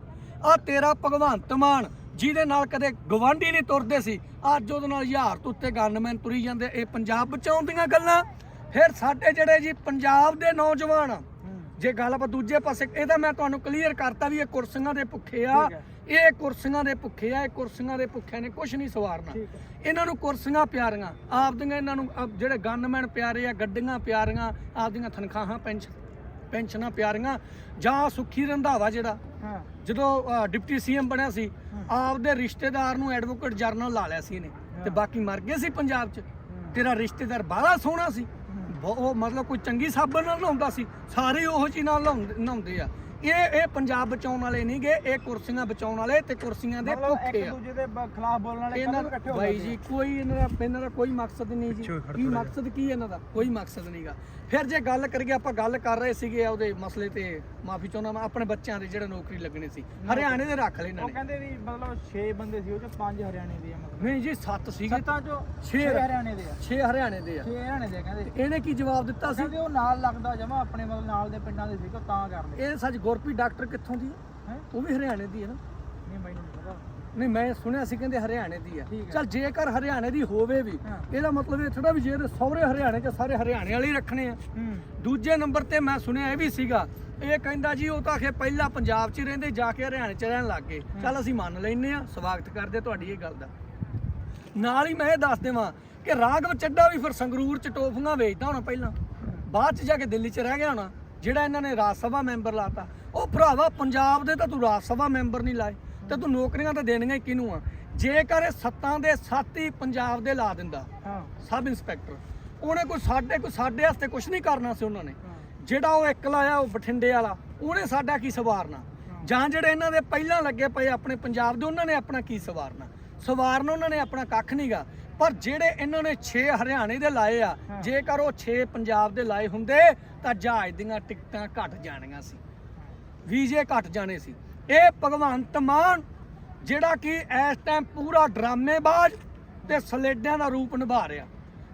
ਆ ਤੇਰਾ ਭਗਵੰਤ ਮਾਨ ਜਿਹਦੇ ਨਾਲ ਕਦੇ ਗਵਾਂਢੀ ਨਹੀਂ ਤੁਰਦੇ ਸੀ ਅੱਜ ਉਹਦੇ ਨਾਲ ਹਜ਼ਾਰ ਤੋਂ ਉੱਤੇ ਗਨਮੈਨ ਤੁਰੀ ਜਾਂਦੇ ਇਹ ਪੰਜਾਬ ਬਚਾਉਣ ਦੀਆਂ ਗੱਲਾਂ। ਫਿਰ ਸਾਡੇ ਜਿਹੜੇ ਜੀ ਪੰਜਾਬ ਦੇ ਨੌਜਵਾਨ ਜੇ ਗੱਲ ਆਪਾਂ ਦੂਜੇ ਪਾਸੇ ਇਹਦਾ ਮੈਂ ਤੁਹਾਨੂੰ ਕਲੀਅਰ ਕਰਤਾ ਵੀ ਇਹ ਕੁਰਸੀਆਂ ਦੇ ਭੁੱਖੇ ਆ। ਇਹ ਕੁਰਸੀਆਂ ਦੇ ਭੁੱਖੇ ਆ ਇਹ ਕੁਰਸੀਆਂ ਦੇ ਭੁੱਖਿਆਂ ਨੇ ਕੁਝ ਨਹੀਂ ਸਵਾਰਨਾ। ਇਹਨਾਂ ਨੂੰ ਕੁਰਸੀਆਂ ਪਿਆਰੀਆਂ ਆਪਦੀਆਂ ਇਹਨਾਂ ਨੂੰ ਜਿਹੜੇ ਗਨਮੈਨ ਪਿਆਰੇ ਆ ਗੱਡੀਆਂ ਪਿਆਰੀਆਂ ਆਪਦੀਆਂ ਤਨਖਾਹਾਂ ਪੈਨਸ਼ਨ ਪੈਨਸ਼ਨਾਂ ਪਿਆਰੀਆਂ ਜਾਂ ਸੁੱਖੀ ਰੰਧਾਵਾ ਜਿਹੜਾ ਜਦੋਂ ਡਿਪਟੀ ਸੀਐਮ ਬਣਿਆ ਸੀ ਆਪਦੇ ਰਿਸ਼ਤੇਦਾਰ ਨੂੰ ਐਡਵੋਕੇਟ ਜਨਰਲ ਲਾ ਲਿਆ ਸੀ ਇਹਨੇ ਤੇ ਬਾਕੀ ਮਰ ਗਏ ਸੀ ਪੰਜਾਬ 'ਚ। ਤੇਰਾ ਰਿਸ਼ਤੇਦਾਰ ਬਾਹਲਾ ਸੋਹਣਾ ਸੀ। ਬਹੁ- ਉਹ ਮਤਲਬ ਕੋਈ ਚੰਗੀ ਸਾਬਣ ਨਾਲ ਨਹਾਉਂਦਾ ਸੀ, ਸਾਰੇ ਉਹੋ ਜਿਹੀ ਨਾਲ ਨਹਾਉਂਦੇ- ਨਹਾਉਂਦੇ ਆ। ਇਹ ਇਹ ਪੰਜਾਬ ਬਚਾਉਣ ਵਾਲੇ ਨਹੀਂ ਗੇ ਇਹ ਕੁਰਸੀਆਂ ਬਚਾਉਣ ਵਾਲੇ ਤੇ ਕੁਰਸੀਆਂ ਦੇ ਮਤਲਬ ਭੁੱਖੇ ਇੱਕ ਆ। ਦੂਜੇ ਦੇ ਬ- ਖਿਲਾਫ ਬੋਲਣ ਵਾਲੇ ਇਹਨਾਂ ਕਦੋਂ ਇਕੱਠੇ ਹੋ ਬਾਈ ਜੀ ਕੋਈ ਇਹਨਾਂ ਦਾ ਇਹਨਾਂ ਦਾ ਕੋਈ ਮਕਸਦ ਨਹੀਂ ਜੀ। ਕੀ ਮਕਸਦ ਕੀ ਹੈ ਇਹਨਾਂ ਦਾ? ਕੋਈ ਮਕਸਦ ਨਹੀਂਗਾ ਫਿਰ ਜੇ ਗੱਲ ਕਰੀਏ ਆਪਾਂ ਗੱਲ ਕਰ ਰਹੇ ਸੀਗੇ ਉਹਦੇ ਮਸਲੇ ਤੇ ਮਾਫੀ ਚਾਹੁੰਦਾ ਮੈਂ ਆਪਣੇ ਬੱਚਿਆਂ ਦੇ ਜਿਹੜੇ ਨੌਕਰੀ ਲੱਗਣੇ ਸੀ। ਹਰਿਆਣੇ ਦੇ ਰੱਖ ਲਏ ਇਹਨਾਂ ਉਹ ਨੇ। ਕਹਿੰਦੇ ਵੀ ਮਤਲਬ 6 ਬੰਦੇ ਸੀ ਉਹ ਚ 5 ਹਰਿਆਣੇ ਦੇ ਆ ਮਤਲਬ। ਨਹੀਂ ਜੀ 7 ਸੀਗੇ। ਸੱਤਾਂ ਚੋਂ ਛੇ 6 ਹਰਿਆਣੇ ਦੇ ਆ। 6 ਹਰਿਆਣੇ ਦੇ ਆ। 6 ਹਰਿਆਣੇ ਦੇ ਆ ਕਹਿੰਦੇ। ਇਹਨੇ ਕੀ ਜਵਾਬ ਦਿੱਤਾ ਸੀ? ਕਹਿੰਦੇ ਉਹ ਨਾਲ ਲੱਗਦਾ ਜਮਾ ਆਪਣੇ ਮਤਲਬ ਨਾਲ ਦੇ ਪਿੰਡਾਂ ਦੇ ਸੀ ਉਹ ਤਾਂ ਕਰਦੇ। ਇਹ ਸੱਚ ਗੁਰਪ੍ਰੀਤ ਡਾਕਟਰ ਕਿੱਥੋਂ ਦੀ? ਹੈ? ਉਹ ਵੀ ਹਰਿਆਣੇ ਦੀ ਹੈ ਨਾ। ਨਹੀਂ ਮੈਨੂੰ ਨਹੀਂ ਪਤਾ। ਨਹੀਂ ਮੈਂ ਸੁਣਿਆ ਸੀ ਕਹਿੰਦੇ ਹਰਿਆਣੇ ਦੀ ਆ ਠੀਕ ਹੈ। ਚਲ ਜੇਕਰ ਹਰਿਆਣੇ ਦੀ ਹੋਵੇ ਵੀ ਹਾਂ। ਇਹਦਾ ਮਤਲਬ ਇਹ ਥੋੜਾ ਵੀ ਜੇ ਸਹੁਰੇ ਹਰਿਆਣੇ ਚ ਸਾਰੇ ਹਰਿਆਣੇ ਵਾਲੇ ਹੀ ਰੱਖਣੇ ਆ। ਹੂੰ। ਦੂਜੇ ਨੰਬਰ ਤੇ ਮੈਂ ਸੁਣਿਆ ਇਹ ਵੀ ਸੀਗਾ ਇਹ ਕਹਿੰਦਾ ਜੀ ਉਹ ਤਾਂ ਆਖੇ ਪਹਿਲਾਂ ਪੰਜਾਬ 'ਚ ਹੀ ਰਹਿੰਦੇ ਜਾ ਕੇ ਹਰਿਆਣੇ 'ਚ ਰਹਿਣ ਲੱਗ ਗਏ। ਚੱਲ ਅਸੀਂ ਮੰਨ ਲੈਨੇ ਆ ਸਵਾਗਤ ਕਰਦੇ ਤੁਹਾਡੀ ਇਹ ਗੱਲ ਦਾ। ਨਾਲ ਹੀ ਮੈਂ ਇਹ ਦੱਸ ਦੇਵਾਂ ਕਿ ਰਾਘਵ ਚੱਡਾ ਵੀ ਫਿਰ ਸੰਗਰੂਰ 'ਚ ਟੋਫੀਆਂ ਵੇਚਦਾ ਹੋਣਾ ਪਹਿਲਾਂ। ਬਾਅਦ 'ਚ ਜਾ ਕੇ ਦਿੱਲੀ 'ਚ ਰਹਿ ਗਿਆ ਹੋਣਾ ਜਿਹੜਾ ਇਹਨਾਂ ਨੇ ਰਾਜ ਸਭਾ ਮੈਂਬਰ ਲਾਤਾ। ਉਹ ਭਰਾਵਾ ਪੰਜਾਬ ਦੇ ਤਾਂ ਤੂੰ ਰਾਜ ਸਭਾ ਮੈਂਬਰ ਨਹੀਂ ਲਾਏ ਤੇ ਤੂੰ ਨੌਕਰੀਆਂ ਤਾਂ ਦੇਣੀਆਂ ਹੀ ਕਿਹਨੂੰ ਆ? ਜੇਕਰ ਇਹ ਸੱਤਾਂ ਦੇ ਸੱਤ ਹੀ ਪੰਜਾਬ ਦੇ ਲਾ ਦਿੰਦਾ ਹਾਂ। ਸਬ ਇੰਸਪੈਕਟਰ ਉਹਨੇ ਕੋਈ ਸਾਡੇ ਕੋਈ ਸਾਡੇ ਵਾਸਤੇ ਕੁਝ ਨਹੀਂ ਕਰਨਾ ਸੀ ਉਹਨਾਂ ਨੇ। ਜਿਹੜਾ ਉਹ ਇੱਕ ਲਾਇਆ ਉਹ ਬਠਿੰਡੇ ਵਾਲਾ ਉਹਨੇ ਸਾਡਾ ਕੀ ਸਵਾਰਨਾ? ਜਾਂ ਜਿਹੜੇ ਇਹਨਾਂ ਦੇ ਪਹਿਲਾਂ ਲੱਗੇ ਪਏ ਆਪਣੇ ਪੰਜਾਬ ਦੇ ਉਹਨਾਂ ਨੇ ਆਪਣਾ ਕੀ ਸਵਾਰਨਾ? ਸਵਾਰਨਾ ਉਹਨਾਂ ਨੇ ਆਪਣਾ ਕੱਖ ਨਹੀਂਗਾ ਪਰ ਜਿਹੜੇ ਇਹਨਾਂ ਨੇ 6 ਹਰਿਆਣੇ ਦੇ ਲਾਏ ਆ। ਜੇਕਰ ਉਹ 6 ਪੰਜਾਬ ਦੇ ਲਾਏ ਹੁੰਦੇ ਤਾਂ ਜਹਾਜ਼ ਦੀਆਂ ਟਿਕਟਾਂ ਘਟ ਜਾਣੀਆਂ ਸੀ। ਵੀਜ਼ੇ ਘਟ ਜਾਣੇ ਸੀ। ਇਹ ਭਗਵੰਤ ਮਾਨ ਜਿਹੜਾ ਕਿ ਇਸ ਟਾਈਮ ਪੂਰਾ ਡਰਾਮੇਬਾਜ਼ ਤੇ ਸਲੇਡਿਆਂ ਦਾ ਰੂਪ ਨਿਭਾ ਰਿਹਾ।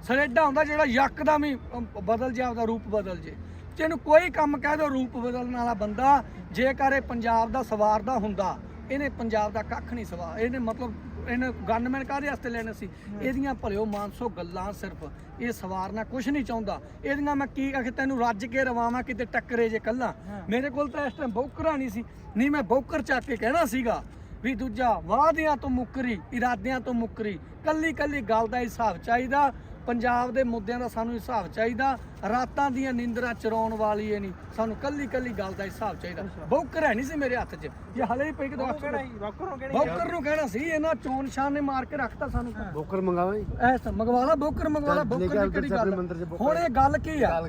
ਸਲੇਡਾ ਹੁੰਦਾ ਜਿਹੜਾ ਯਕਦਮ ਹੀ ਅਮ, ਬਦਲ ਜਾ ਉਹਦਾ ਰੂਪ ਬਦਲ ਜੇ। ਜਿਹਨੂੰ ਕੋਈ ਕੰਮ ਕਹਿ ਦੋ ਰੂਪ ਬਦਲਣ ਵਾਲਾ ਬੰਦਾ ਜੇਕਰ ਇਹ ਪੰਜਾਬ ਦਾ ਸਵਾਰ ਦਾ ਹੁੰਦਾ ਇਹਨੇ ਪੰਜਾਬ ਦਾ ਕੱਖ ਨਹੀਂ ਸਵਾਰ ਇਹਨੇ ਮਤਲਬ ਇਹਨੇ ਗਨਮੈਨ ਕਾਹਦੇ ਵਾਸਤੇ ਲੈਣੇ ਸੀ? ਇਹਦੀਆਂ ਭਲਿਓ ਮਾਨਸੋ ਗੱਲਾਂ ਸਿਰਫ। ਇਹ ਸਵਾਰਨਾ ਕੁਝ ਨਹੀਂ ਚਾਹੁੰਦਾ। ਇਹਦੀਆਂ ਮੈਂ ਕੀ ਆਖੇ ਤੈਨੂੰ ਰੱਜ ਕੇ ਰਵਾਵਾਂ ਕਿਤੇ ਟੱਕਰੇ ਜੇ ਕੱਲਾ। ਮੇਰੇ ਕੋਲ ਤਾਂ ਇਸ ਟਾਈਮ ਬੌਕਰਾਂ ਨਹੀਂ ਸੀ। ਨਹੀਂ ਮੈਂ ਬੌਕਰ ਚੱਕ ਕੇ ਕਹਿਣਾ ਸੀਗਾ ਵੀ ਦੂਜਾ ਵਾਅਦਿਆਂ ਤੋਂ ਮੁੱਕਰੀ ਇਰਾਦਿਆਂ ਤੋਂ ਮੁੱਕਰੀ ਕੱਲੀ ਕੱਲੀ ਗੱਲ ਦਾ ਹਿਸਾਬ ਚਾਹੀਦਾ। ਪੰਜਾਬ ਦੇ ਮੁੱਦਿਆਂ ਦਾ ਸਾਨੂੰ ਹਿਸਾਬ ਚਾਹੀਦਾ ਰਾਤਾਂ ਦੀਆਂ ਨੀਂਦਰਾਂ ਚਰਾਉਣ ਵਾਲੀ ਇਹ ਨਹੀਂ। ਸਾਨੂੰ ਕੱਲੀ ਕੱਲੀ ਗੱਲ ਦਾ ਹਿਸਾਬ ਚਾਹੀਦਾ। ਬੌਕਰ ਹੈ ਨਹੀਂ ਸੀ ਮੇਰੇ ਹੱਥ 'ਚ। ਇਹ ਹਲੇ ਹੀ ਪਈ ਕਿ ਕਿਹੜੀ ਬੌਕਰ ਨੂੰ ਕਹਿਣਾ ਸੀ ਇਹਨਾਂ ਚੋਣ ਸ਼ਾਨ ਨੇ ਮਾਰ ਕੇ ਰੱਖਤਾ ਸਾਨੂੰ ਬੋਕਰ ਮੰਗਾਵਾਂ ਜੀ? ਐਸ ਮੰਗਵਾ ਲਾ ਬੌਕਰ ਮੰਗਵਾ ਲਾ ਬੌਕਰ ਦੀ ਕਿਹੜੀ ਗੱਲ ਮੰਦਿਰ 'ਚ ਬੌਕਰ ਹੁਣ ਇਹ ਗੱਲ ਕੀ ਆ?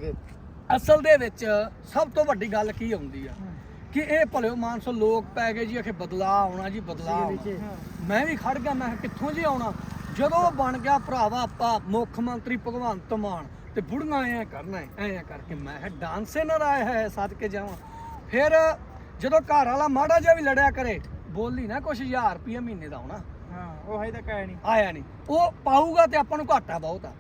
ਅਸਲ ਦੇ ਵਿੱਚ ਸਭ ਤੋਂ ਵੱਡੀ ਗੱਲ ਕੀ ਆਉਂਦੀ ਆ? ਕਿ ਇਹ ਭਲਿਓ ਮਾਨਸੋ ਲੋਕ ਪੈ ਗਏ ਜੀ ਆਖੇ ਬਦਲਾਅ ਆਉਣਾ ਜੀ ਬਦਲਾਅ ਆਉਣਾ। ਮੈਂ ਵੀ ਖੜ ਗਿਆ ਮੈਂ ਕਿਹਾ ਕਿੱਥੋਂ ਜੀ ਆਉਣਾ? ਜਦੋਂ ਬਣ ਗਿਆ ਭਰਾਵਾ ਆਪਾਂ ਮੁੱਖ ਮੰਤਰੀ ਭਗਵੰਤ ਮਾਨ ਤੇ ਬੁੜੀਆਂ ਐ ਕਰਨਾ ਐ ਐ ਕਰਕੇ ਮੈਂ ਕਿਹਾ ਡਾਂਸੇ ਨਾ ਆਇਆ ਹੈ ਸੱਦ ਕੇ ਜਾਵਾਂ। ਫਿਰ ਜਦੋਂ ਘਰ ਵਾਲਾ ਮਾੜਾ ਜਿਹਾ ਵੀ ਲੜਿਆ ਕਰੇ ਬੋਲੀ ਨਾ ਕੁਛ 1000 ਰੁਪਏ ਮਹੀਨੇ ਦਾ ਆਉਣਾ ਹਾਂ ਉਹ ਹਜੇ ਤੱਕ ਆਇਆ ਨਹੀਂ। ਆਇਆ ਨਹੀਂ। ਉਹ ਪਾਊਗਾ ਤੇ ਆਪਾਂ ਨੂੰ ਘਾਟਾ ਬਹੁਤ ਆ।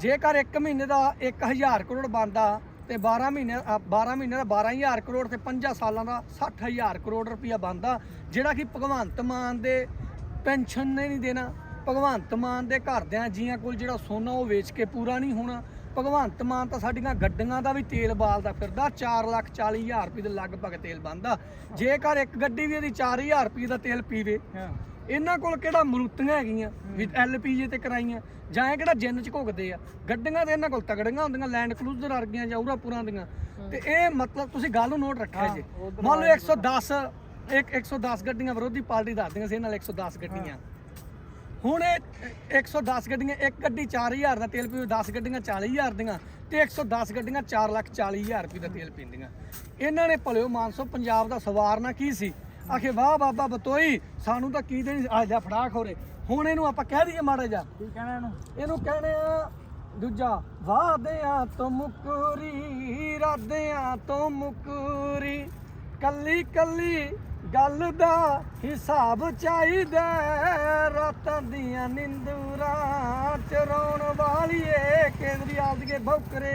ਜੇਕਰ 1 ਮਹੀਨੇ ਦਾ 1000 ਕਰੋੜ ਬਣਦਾ ਤੇ 12 ਮਹੀਨੇ ਅ, 12 ਮਹੀਨੇ ਦਾ 12000 ਕਰੋੜ ਤੇ 5 ਸਾਲਾਂ ਦਾ 60000 ਕਰੋੜ ਰੁਪਇਆ ਬਣਦਾ ਜਿਹੜਾ ਕਿ ਭਗਵੰਤ ਮਾਨ ਦੇ ਪੈਨਸ਼ਨ ਨੇ ਨਹੀਂ ਦੇਣਾ। ਭਗਵੰਤ ਮਾਨ ਦੇ ਘਰਦਿਆਂ ਜੀਆਂ ਕੋਲ ਜਿਹੜਾ ਸੋਨਾ ਉਹ ਵੇਚ ਕੇ ਪੂਰਾ ਨਹੀਂ ਹੋਣਾ। ਭਗਵੰਤ ਮਾਨ ਤਾਂ ਸਾਡੀਆਂ ਗੱਡੀਆਂ ਦਾ ਵੀ ਤੇਲ ਬਾਲਦਾ ਫਿਰਦਾ 4 ਲੱਖ 40 ਹਜ਼ਾਰ ਰੁਪਏ ਦੇ ਲਗਭਗ ਤੇਲ ਬਣਦਾ ਜੇਕਰ ਇੱਕ ਗੱਡੀ ਵੀ ਇਹਦੀ 4000 ਰੁਪਏ ਦਾ ਤੇਲ ਪੀਵੇ ਇਹਨਾਂ ਕੋਲ ਕਿਹੜਾ ਮਰੂਤੀਆਂ ਹੈਗੀਆਂ ਵੀ ਐਲਪੀਜੀ ਤੇ ਕਰਾਈਆਂ ਜਾਂ ਇਹ ਕਿਹੜਾ ਜਿੰਨ ਚ ਘੁੱਗਦੇ ਆ। ਗੱਡੀਆਂ ਤੇ ਇਹਨਾਂ ਕੋਲ ਤਗੜੀਆਂ ਹੁੰਦੀਆਂ ਲੈਂਡ ਕਲੂਜ਼ਰ ਵਰਗੀਆਂ ਜਾਂ ਉਰਾ ਪੁਰਾਂ ਦੀਆਂ ਤੇ ਇਹ ਮਤਲਬ ਤੁਸੀਂ ਗੱਲ ਨੂੰ ਨੋਟ ਰੱਖਿਆ ਜੇ। ਮੰਨ ਲਓ 110 ਇੱਕ 110 ਗੱਡੀਆਂ ਵਿਰੋਧੀ ਪਾਰਟੀ ਦੱਸਦੀਆਂ ਸੀ ਇਹਨਾਂ ਨਾਲ 110 ਗੱਡੀਆਂ। ਹੁਣ ਇਹ 110 ਗੱਡੀਆਂ ਇੱਕ ਗੱਡੀ 4000 ਦਾ ਤੇਲ ਪੀਓ 10 ਗੱਡੀਆਂ 40000 ਦੀਆਂ ਤੇ 110 ਗੱਡੀਆਂ 4 ਲੱਖ 40000 ਰੁਪਏ ਦਾ ਤੇਲ ਪੀਂਦੀਆਂ। ਇਹਨਾਂ ਨੇ ਭਲਿਓ ਮਾਨਸੋ ਪੰਜਾਬ ਦਾ ਸਵਾਰਨਾ ਕੀ ਸੀ? ਆਖੇ ਵਾਹ ਬਾਬਾ ਬਤੋਈ ਸਾਨੂੰ ਤਾਂ ਕੀ ਦੇਣੀ ਆ ਜਾ ਫੜਾ ਖੋਰੇ ਹੁਣ ਇਹਨੂੰ ਆਪਾਂ ਕਹਿ ਦਈਏ ਮਾੜਾ ਜਾ ਕੀ ਕਹਿਣਾ ਇਹਨੂੰ? ਇਹਨੂੰ ਕਹਿੰਦੇ ਆ ਦੂਜਾ ਵਾਦਿਆਂ ਤੋਂ ਮੁਕਰੀ ਰਾਦਿਆਂ ਤੋਂ ਮੁਕਰੀ ਕੱਲੀ ਕੱਲੀ ਗੱਲ ਦਾ ਹਿਸਾਬ ਚਾਹੀਦਾ ਹੈ। ਰਾਤਾਂ ਦੀਆਂ ਨਿੰਦੂਰਾਂ ਚਰਾਉਣ ਵਾਲੀਏ ਕੇਂਦਰੀ ਆਦਗੇ ਬੌਕਰੇ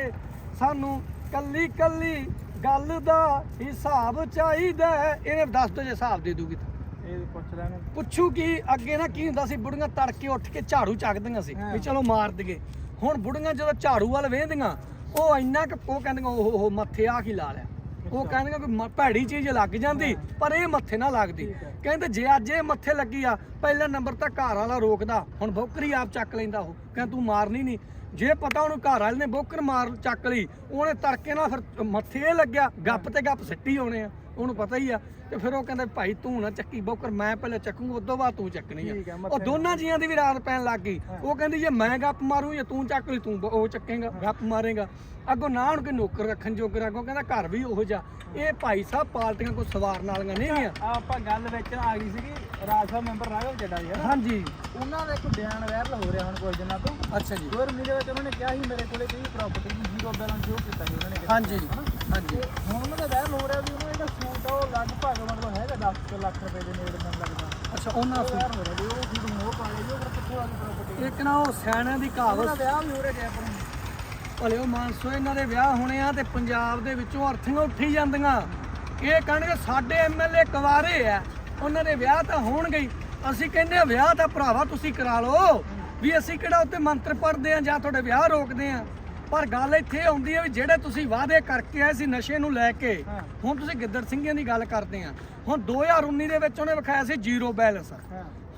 ਸਾਨੂੰ ਕੱਲੀ ਕੱਲੀ ਗੱਲ ਦਾ ਹਿਸਾਬ ਚਾਹੀਦਾ ਹੈ। ਇਹਨੇ ਦੱਸ ਦੋ ਜੇ ਹਿਸਾਬ ਦੇ ਦੂਗੀ ਤਾਂ ਇਹ ਪੁੱਛ ਕੀ ਅੱਗੇ ਨਾ ਕੀ ਹੁੰਦਾ ਸੀ ਬੁੜੀਆਂ ਤੜਕੇ ਉੱਠ ਕੇ ਝਾੜੂ ਚੱਕਦੀਆਂ ਸੀ ਹਾਂ। ਵੀ ਚਲੋ ਮਾਰ ਦਈਏ ਹੁਣ ਬੁੜੀਆਂ ਜਦੋਂ ਝਾੜੂ ਵੱਲ ਵੇਂਦੀਆਂ ਉਹ ਇੰਨਾ ਕੁ ਉਹ ਕਹਿੰਦੀਆਂ ਉਹ ਉਹ ਮੱਥੇ ਆ ਕੀ ਲਾ ਲਿਆ ਉਹ ਕਹਿੰਦੇ ਕਿ ਮ- ਭੈੜੀ ਚੀਜ਼ ਲੱਗ ਜਾਂਦੀ ਪਰ ਇਹ ਮੱਥੇ ਨਾ ਲੱਗਦੀ। ਕਹਿੰਦੇ ਜੇ ਅੱਜ ਇਹ ਮੱਥੇ ਲੱਗੀ ਆ ਪਹਿਲਾ ਨੰਬਰ ਤਾਂ ਘਰ ਵਾਲਾ ਰੋਕਦਾ ਹੁਣ ਬੋਕਰੀ ਆਪ ਚੱਕ ਲੈਂਦਾ ਉਹ। ਕਹਿੰਦਾ ਤੂੰ ਮਾਰਨੀ ਨਹੀਂ ਜੇ ਪਤਾ ਉਹਨੂੰ ਘਰ ਵਾਲੇ ਨੇ ਬੋਕਰ ਮਾਰ ਚੱਕ ਲਈ ਉਹਨੇ ਤੜਕੇ ਨਾਲ ਫਿਰ ਮੱਥੇ ਲੱਗਿਆ ਗੱਪ ਤੇ ਗੱਪ ਸਿੱਟੀ ਹੋਣੇ ਆ ਉਹਨੂੰ ਪਤਾ ਹੀ ਆ। ਤੇ ਫਿਰ ਉਹ ਕਹਿੰਦਾ ਭਾਈ ਤੂੰ ਨਾ ਚੱਕੀ ਬੋਕਰ ਮੈਂ ਪਹਿਲੇ ਚੱਕੂਗਾ ਉਦੋਂ ਬਾਅਦ ਤੂੰ ਚੱਕਣੀ ਆ, ਉਹ ਦੋਨਾਂ ਜੀਆਂ ਦੀ ਵੀ ਰਾਤ ਪੈਣ ਲੱਗ ਗਈ। ਉਹ ਕਹਿੰਦੀ ਜੇ ਮੈਂ ਗੱਪ ਮਾਰੂ ਜਾਂ ਤੂੰ ਚੱਕ ਲਈ ਤੂੰ ਉਹ ਚੱਕੇਗਾ ਗੱਪ ਮਾਰੇਗਾ। ਅੱਗੋਂ ਨਾ ਹੁਣ ਕੋਈ ਨੌਕਰ ਰੱਖਣ ਜੋਗਰ ਅੱਗੋਂ ਕਹਿੰਦਾ ਘਰ ਵੀ ਉਹੋ ਜਿਹਾ। ਇਹ ਭਾਈ ਸਾਹਿਬ ਪਾਰਟੀਆਂ ਕੋਈ ਸਵਾਰਨ ਵਾਲੀਆਂ ਨਹੀਂ ਹੈਗੀਆਂ। ਆਪਾਂ ਗੱਲ ਵਿੱਚ ਆ ਗਈ ਸੀਗੀ ਰਾਜ ਸਾਹਿਬ ਮੈਂਬਰ ਰਾਘਵ ਜੱਡਾ ਜੀ ਹਾਂਜੀ। ਉਹਨਾਂ ਦਾ ਇੱਕ ਬਿਆਨ ਵਾਇਰਲ ਹੋ ਰਿਹਾ ਹੁਣ ਕੁਝ ਦਿਨਾਂ ਤੋਂ। ਅੱਛਾ ਜੀ। ਗੌਰਮੀ ਦੇ ਵਿੱਚ ਉਹਨਾਂ ਨੇ ਕਿਹਾ ਸੀ ਮੇਰੇ ਕੋਲੇ ਕਈ ਪ੍ਰਾਪਰਟੀ ਦੀ ਜ਼ੀਰੋ ਬੈਲੈਂਸ ਸ਼ੋ ਕੀਤਾ ਸੀ ਉਹਨਾਂ ਨੇ ਕਿਹਾ। ਹਾਂਜੀ ਹਾਂਜੀ। ਤੇ ਹੁਣ ਉਹਨਾਂ ਦਾ ਵਾਇਰਲ ਹੋ ਰਿਹਾ ਵੀ ਉਹਨਾਂ ਦਾ ਜਿਹੜਾ ਸੂਟ ਆ ਉਹ ਲਗਭਗ ਮਤਲਬ ਹੈਗਾ 10 ਲੱਖ ਰੁਪਏ ਦੇ ਨੇੜੇ ਮੈਨੂੰ ਲੱਗਦਾ। ਅੱਛਾ ਉਹਨਾਂ ਉਹ ਵਾਇਰਲ ਹੋ ਰਿਹਾ ਵੀ ਉਹ ਸੂਟ ਮੋਹ ਪਾ ਲਿਆ ਜੀ ਉਹ ਫਿਰ ਕਿੱਥੋਂ ਆ ਗਈ ਪ੍ਰਾਪਰਟੀ ਇੱਕ ਨਾ ਉਹ ਸਿਆਣਿਆਂ ਦੀ ਉਹਨਾਂ ਕਹਾਵਤ ਦਾ ਵਿਆਹ ਵੀ ਹੋ ਰਿਹਾ ਜੈਪੁਰ ਨੂੰ। ਭਲੇ ਉਹ ਮਾਨਸੋ ਇਹਨਾਂ ਦੇ ਵਿਆਹ ਹੋਣੇ ਆ ਤੇ ਪੰਜਾਬ ਦੇ ਵਿੱਚੋਂ ਅਰਥੀਆਂ ਉੱਠੀ ਜਾਂਦੀਆਂ। ਇਹ ਕਹਿਣਗੇ ਸਾਡੇ ਐਮਐਲਏ ਕੁਵਾਰੇ ਆ। ਉਹਨਾਂ ਦੇ ਵਿਆਹ ਤਾਂ ਹੋਣਗੇ ਹੀ। ਅਸੀਂ ਕਹਿੰਦੇ ਆ ਵਿਆਹ ਤਾਂ ਭਰਾਵਾ ਤੁਸੀਂ ਕਰਾ ਲਓ। ਵੀ ਅਸੀਂ ਕਿਹੜਾ ਉੱਤੇ ਮੰਤਰ ਪੜਦੇ ਆ ਜਾਂ ਤੁਹਾਡੇ ਵਿਆਹ ਰੋਕਦੇ ਆ ਪਰ ਗੱਲ ਇੱਥੇ ਆਉਂਦੀ ਹੈ ਵੀ ਜਿਹੜੇ ਤੁਸੀਂ ਵਾਅਦੇ ਕਰਕੇ ਆਏ ਸੀ ਨਸ਼ੇ ਨੂੰ ਲੈ ਕੇ। ਹੁਣ ਤੁਸੀਂ ਗਿੱਦੜ ਸਿੰਘਾਂ ਦੀ ਗੱਲ ਕਰਦੇ ਆ ਹੁਣ 2019 ਦੇ ਵਿੱਚ ਉਹਨੇ ਵਿਖਾਇਆ ਸੀ ਜ਼ੀਰੋ ਬੈਲੈਂਸ।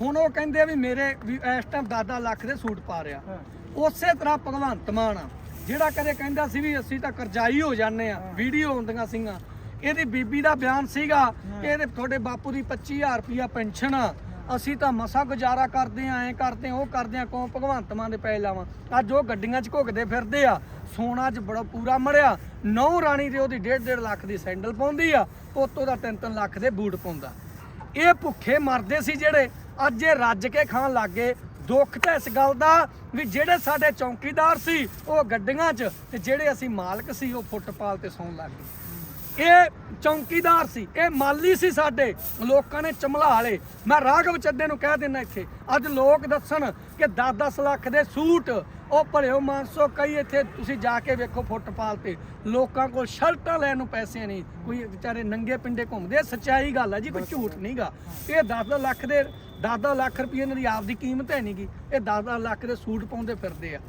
ਹੁਣ ਉਹ ਕਹਿੰਦੇ ਆ ਵੀ ਮੇਰੇ ਵੀ ਇਸ ਟਾਈਮ ਦਾਦਾ ਲੱਖ ਦੇ ਸੂਟ ਪਾ ਰਿਹਾ। ਹਾਂ। ਉਸੇ ਤਰ੍ਹਾਂ ਭਗਵੰਤ ਮਾਨ ਜਿਹੜਾ ਕਦੇ ਕਹਿੰਦਾ ਸੀ ਵੀ ਅਸੀਂ ਤਾਂ ਕਰਜ਼ਾਈ ਹੋ ਜਾਂਦੇ ਆ ਵੀਡੀਓ ਹੁੰਦੀਆਂ ਸੀਗੀਆਂ। ਇਹਦੀ ਬੀਬੀ ਦਾ ਬਿਆਨ ਸੀਗਾ ਕਿ ਇਹਦੇ ਤੁਹਾਡੇ ਬਾਪੂ ਦੀ 25000 ਰੁਪਿਆ ਪੈਨਸ਼ਨ ਆ। ਅਸੀਂ ਤਾਂ ਮਸਾ ਗੁਜ਼ਾਰਾ ਕਰਦੇ ਆ, ਐ ਕਰਦੇ ਆ, ਉਹ ਕਰਦੇ ਆ, ਕੌਣ? ਭਗਵੰਤ ਮਾਨ ਦੇ ਪੈ ਲਾਵਾਂ। ਅੱਜ ਉਹ ਗੱਡੀਆਂ 'ਚ ਘੁੱਗਦੇ ਫਿਰਦੇ ਆ। ਸੋਨਾ 'ਚ ਬੜਾ ਪੂਰਾ ਮੜਿਆ ਨੌ ਰਾਣੀ ਦੇ ਉਹਦੀ 1.5 ਲੱਖ ਦੀ ਸੈਂਡਲ ਪਾਉਂਦੀ ਆ। ਪੋਤੋ ਦਾ 3-3 ਲੱਖ ਦੇ ਬੂਟ ਪਾਉਂਦਾ। ਇਹ ਭੁੱਖੇ ਮਰਦੇ ਸੀ ਜਿਹੜੇ ਅੱਜ ਇਹ ਰੱਜ ਕੇ ਖਾਣ ਲੱਗੇ ਦੁੱਖ ਤਾਂ ਇਸ ਗੱਲ ਦਾ ਵੀ ਜਿਹੜੇ ਸਾਡੇ ਚੌਕੀਦਾਰ ਸੀ, ਉਹ ਗੱਡੀਆਂ 'ਚ ਤੇ ਜਿਹੜੇ ਅਸੀਂ ਮਾਲਕ ਸੀ, ਉਹ ਫੁੱਟਪਾਲ ਤੇ ਸੌਣ ਲੱਗ ਗਏ। ਇਹ ਚੌਕੀਦਾਰ ਸੀ, ਇਹ ਮਾਲੀ ਸੀ ਸਾਡੇ, ਲੋਕਾਂ ਨੇ ਚਮਲਾ ਲਏ ਮੈਂ ਰਾਘਵ ਚੱਡੇ ਨੂੰ ਕਹਿ ਦਿੰਦਾ ਇੱਥੇ, ਅੱਜ ਲੋਕ ਦੱਸਣ ਕਿ 10-10 ਲੱਖ ਦੇ ਸੂਟ, ਉਹ ਭਲਿਓ ਮਾਨਸੋ ਕਈ ਇੱਥੇ, ਤੁਸੀਂ ਜਾ ਕੇ ਵੇਖੋ ਫੁੱਟਪਾਲ ਤੇ। ਲੋਕਾਂ ਕੋਲ ਸ਼ਰਟਾਂ ਲੈਣ ਨੂੰ ਪੈਸੇ ਨਹੀਂ, ਕੋਈ ਵਿਚਾਰੇ ਨੰਗੇ ਪਿੰਡੇ ਘੁੰਮਦੇ ਸੱਚਾਈ ਗੱਲ ਹੈ ਜੀ, ਕੋਈ ਝੂਠ ਨਹੀਂਗਾ। ਇਹ 10 ਲੱਖ ਦੇ 10 ਲੱਖ ਰੁਪਏ ਇਹਨਾਂ ਦੀ ਆਪਦੀ ਕੀਮਤ ਹੈ ਨਹੀਂਗੀ, ਇਹ 10 ਲੱਖ ਦੇ ਸੂਟ ਪਾਉਂਦੇ ਫਿਰਦੇ ਆ।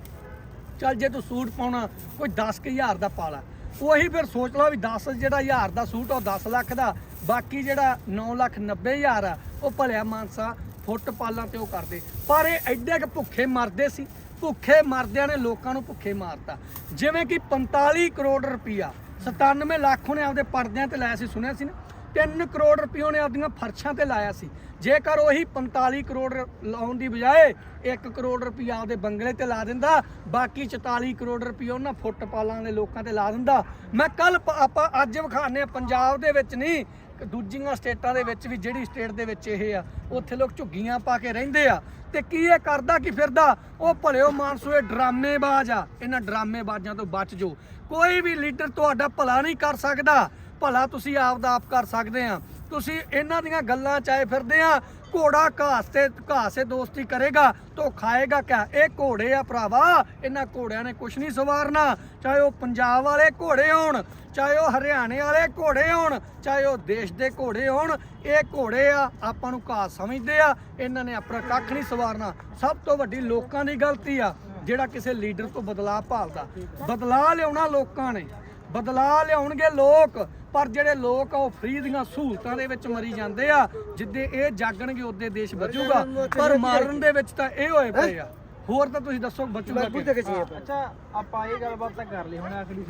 ਚੱਲ ਜੇ ਤੂੰ ਸੂਟ ਪਾਉਣਾ, ਕੋਈ 10000 ਦਾ ਪਾਲਾ। ਉਹੀ ਫਿਰ ਸੋਚ ਲਓ ਵੀ 10 ਜਿਹੜਾ ਹਜ਼ਾਰ ਦਾ ਸੂਟ ਆ, ਉਹ 10 ਲੱਖ ਦਾ। ਬਾਕੀ ਜਿਹੜਾ 9 ਲੱਖ 90 ਹਜ਼ਾਰ ਆ ਉਹ ਭਲਿਆ ਮਾਨਸਾ ਫੁੱਟ ਪਾਲਾਂ ਤੇ ਉਹ ਕਰਦੇ। ਪਰ ਇਹ ਐਡੇ ਕਿ ਭੁੱਖੇ ਮਰਦੇ ਸੀ। ਭੁੱਖੇ ਮਰਦਿਆਂ ਨੇ ਲੋਕਾਂ ਨੂੰ ਭੁੱਖੇ ਮਾਰਤਾ। ਜਿਵੇਂ ਕਿ 45 ਕਰੋੜ ਰੁਪਈਆ 97 ਲੱਖ ਉਹਨੇ ਆਪਦੇ ਪਰਦਿਆਂ ਤੇ ਲਾਇਆ ਸੀ ਸੁਣਿਆ ਸੀ ਨਾ? 3 ਕਰੋੜ ਰੁਪਏ ਉਹਨੇ ਆਪਦੀਆਂ ਫਰਸ਼ਾਂ ਤੇ ਲਾਇਆ ਸੀ। ਜੇਕਰ ਉਹੀ 45 ਕਰੋੜ ਲਾਉਣ ਦੀ ਬਜਾਏ 1 ਕਰੋੜ ਰੁਪਇਆ ਆਪਦੇ ਬੰਗਲੇ ਤੇ ਲਾ ਦਿੰਦਾ, ਬਾਕੀ 44 ਕਰੋੜ ਰੁਪਏ ਉਹਨਾਂ ਫੁੱਟਪਾਲਾਂ ਦੇ ਲੋਕਾਂ ਤੇ ਲਾ ਦਿੰਦਾ। ਮੈਂ ਕੱਲ ਆਪਾਂ ਅੱਜ ਵਿਖਾਣੇ ਪੰਜਾਬ ਦੇ ਵਿੱਚ ਨਹੀਂ, ਦੂਜੀਆਂ ਸਟੇਟਾਂ ਦੇ ਵਿੱਚ ਵੀ ਜਿਹੜੀ ਸਟੇਟ ਦੇ ਵਿੱਚ ਇਹ ਆ, ਉੱਥੇ ਲੋਕ ਝੁੱਗੀਆਂ ਪਾ ਕੇ ਰਹਿੰਦੇ ਆ। ਤੇ ਕੀ ਇਹ ਕਰਦਾ, ਕੀ ਫਿਰਦਾ? ਉਹ ਭਲਿਓ ਮਾਨਸੋ ਇਹ ਡਰਾਮੇਬਾਜ਼ ਆ। ਇਹਨਾਂ ਡਰਾਮੇਬਾਜ਼ਾਂ ਤੋਂ ਬਚ ਜੋ ਕੋਈ ਵੀ ਲੀਡਰ ਤੁਹਾਡਾ ਭਲਾ ਨਹੀਂ ਕਰ ਸਕਦਾ। ਭਲਾ ਤੁਸੀਂ ਆਪ ਦਾ ਆਪ ਕਰ ਸਕਦੇ ਆ। ਤੁਸੀਂ ਇਹਨਾਂ ਦੀਆਂ ਗੱਲਾਂ ਚਾਏ ਫਿਰਦੇ ਆ, ਘੋੜਾ ਘਾਸ ਤੇ ਘਾਸੇ ਦੋਸਤੀ ਕਰੇਗਾ ਤੋ ਖਾਏਗਾ ਕਿਆ? ਇਹ ਘੋੜੇ ਆ ਭਰਾਵਾ, ਇਹਨਾਂ ਘੋੜਿਆਂ ਨੇ ਕੁਛ ਨਹੀਂ ਸਵਾਰਨਾ। ਚਾਹੇ ਉਹ ਪੰਜਾਬ ਵਾਲੇ ਘੋੜੇ ਹੋਣ, ਚਾਹੇ ਉਹ ਹਰਿਆਣੇ ਵਾਲੇ ਘੋੜੇ ਹੋਣ, ਚਾਹੇ ਉਹ ਦੇਸ਼ ਦੇ ਘੋੜੇ ਹੋਣ, ਇਹ ਘੋੜੇ ਆ, ਆਪਾਂ ਨੂੰ ਘਾਸ ਸਮਝਦੇ ਆ, ਇਹਨਾਂ ਨੇ ਆਪਣਾ ਕੱਖ ਨਹੀਂ ਸਵਾਰਨਾ। ਸਭ ਤੋਂ ਵੱਡੀ ਲੋਕਾਂ ਦੀ ਗਲਤੀ ਆ, ਜਿਹੜਾ ਕਿਸੇ ਲੀਡਰ ਤੋਂ ਬਦਲਾਅ ਭਾਲਦਾ। ਬਦਲਾਅ ਲਿਆਉਣਾ ਲੋਕਾਂ ਨੇ। ਬਦਲਾਅ ਲਿਆਉਣਗੇ ਲੋਕ। ਪਰ ਜਿਹੜੇ ਲੋਕ ਆ ਉਹ ਫ੍ਰੀ ਦੀਆਂ ਸਹੂਲਤਾਂ ਦੇ ਵਿੱਚ ਮਰੀ ਜਾਂਦੇ ਆ ਜਿੱਦੇ ਇਹ ਜਾਗਣਗੇ ਉਹਦੇ ਦੇਸ਼ ਬਚੂਗਾ ਪਰ ਮਾਰਨ ਦੇ ਵਿੱਚ ਤਾਂ ਇਹ ਹੋਏ ਪਏ ਆ। ਹੋਰ ਤਾਂ ਤੁਸੀਂ ਦੱਸੋ ਬਚੂਗਾ ਕਿ ਅੱਛਾ ਆਪਾਂ ਇਹ ਗੱਲਬਾਤ ਤਾਂ ਕਰ ਲਈ ਹੁਣ ਆਖਰੀ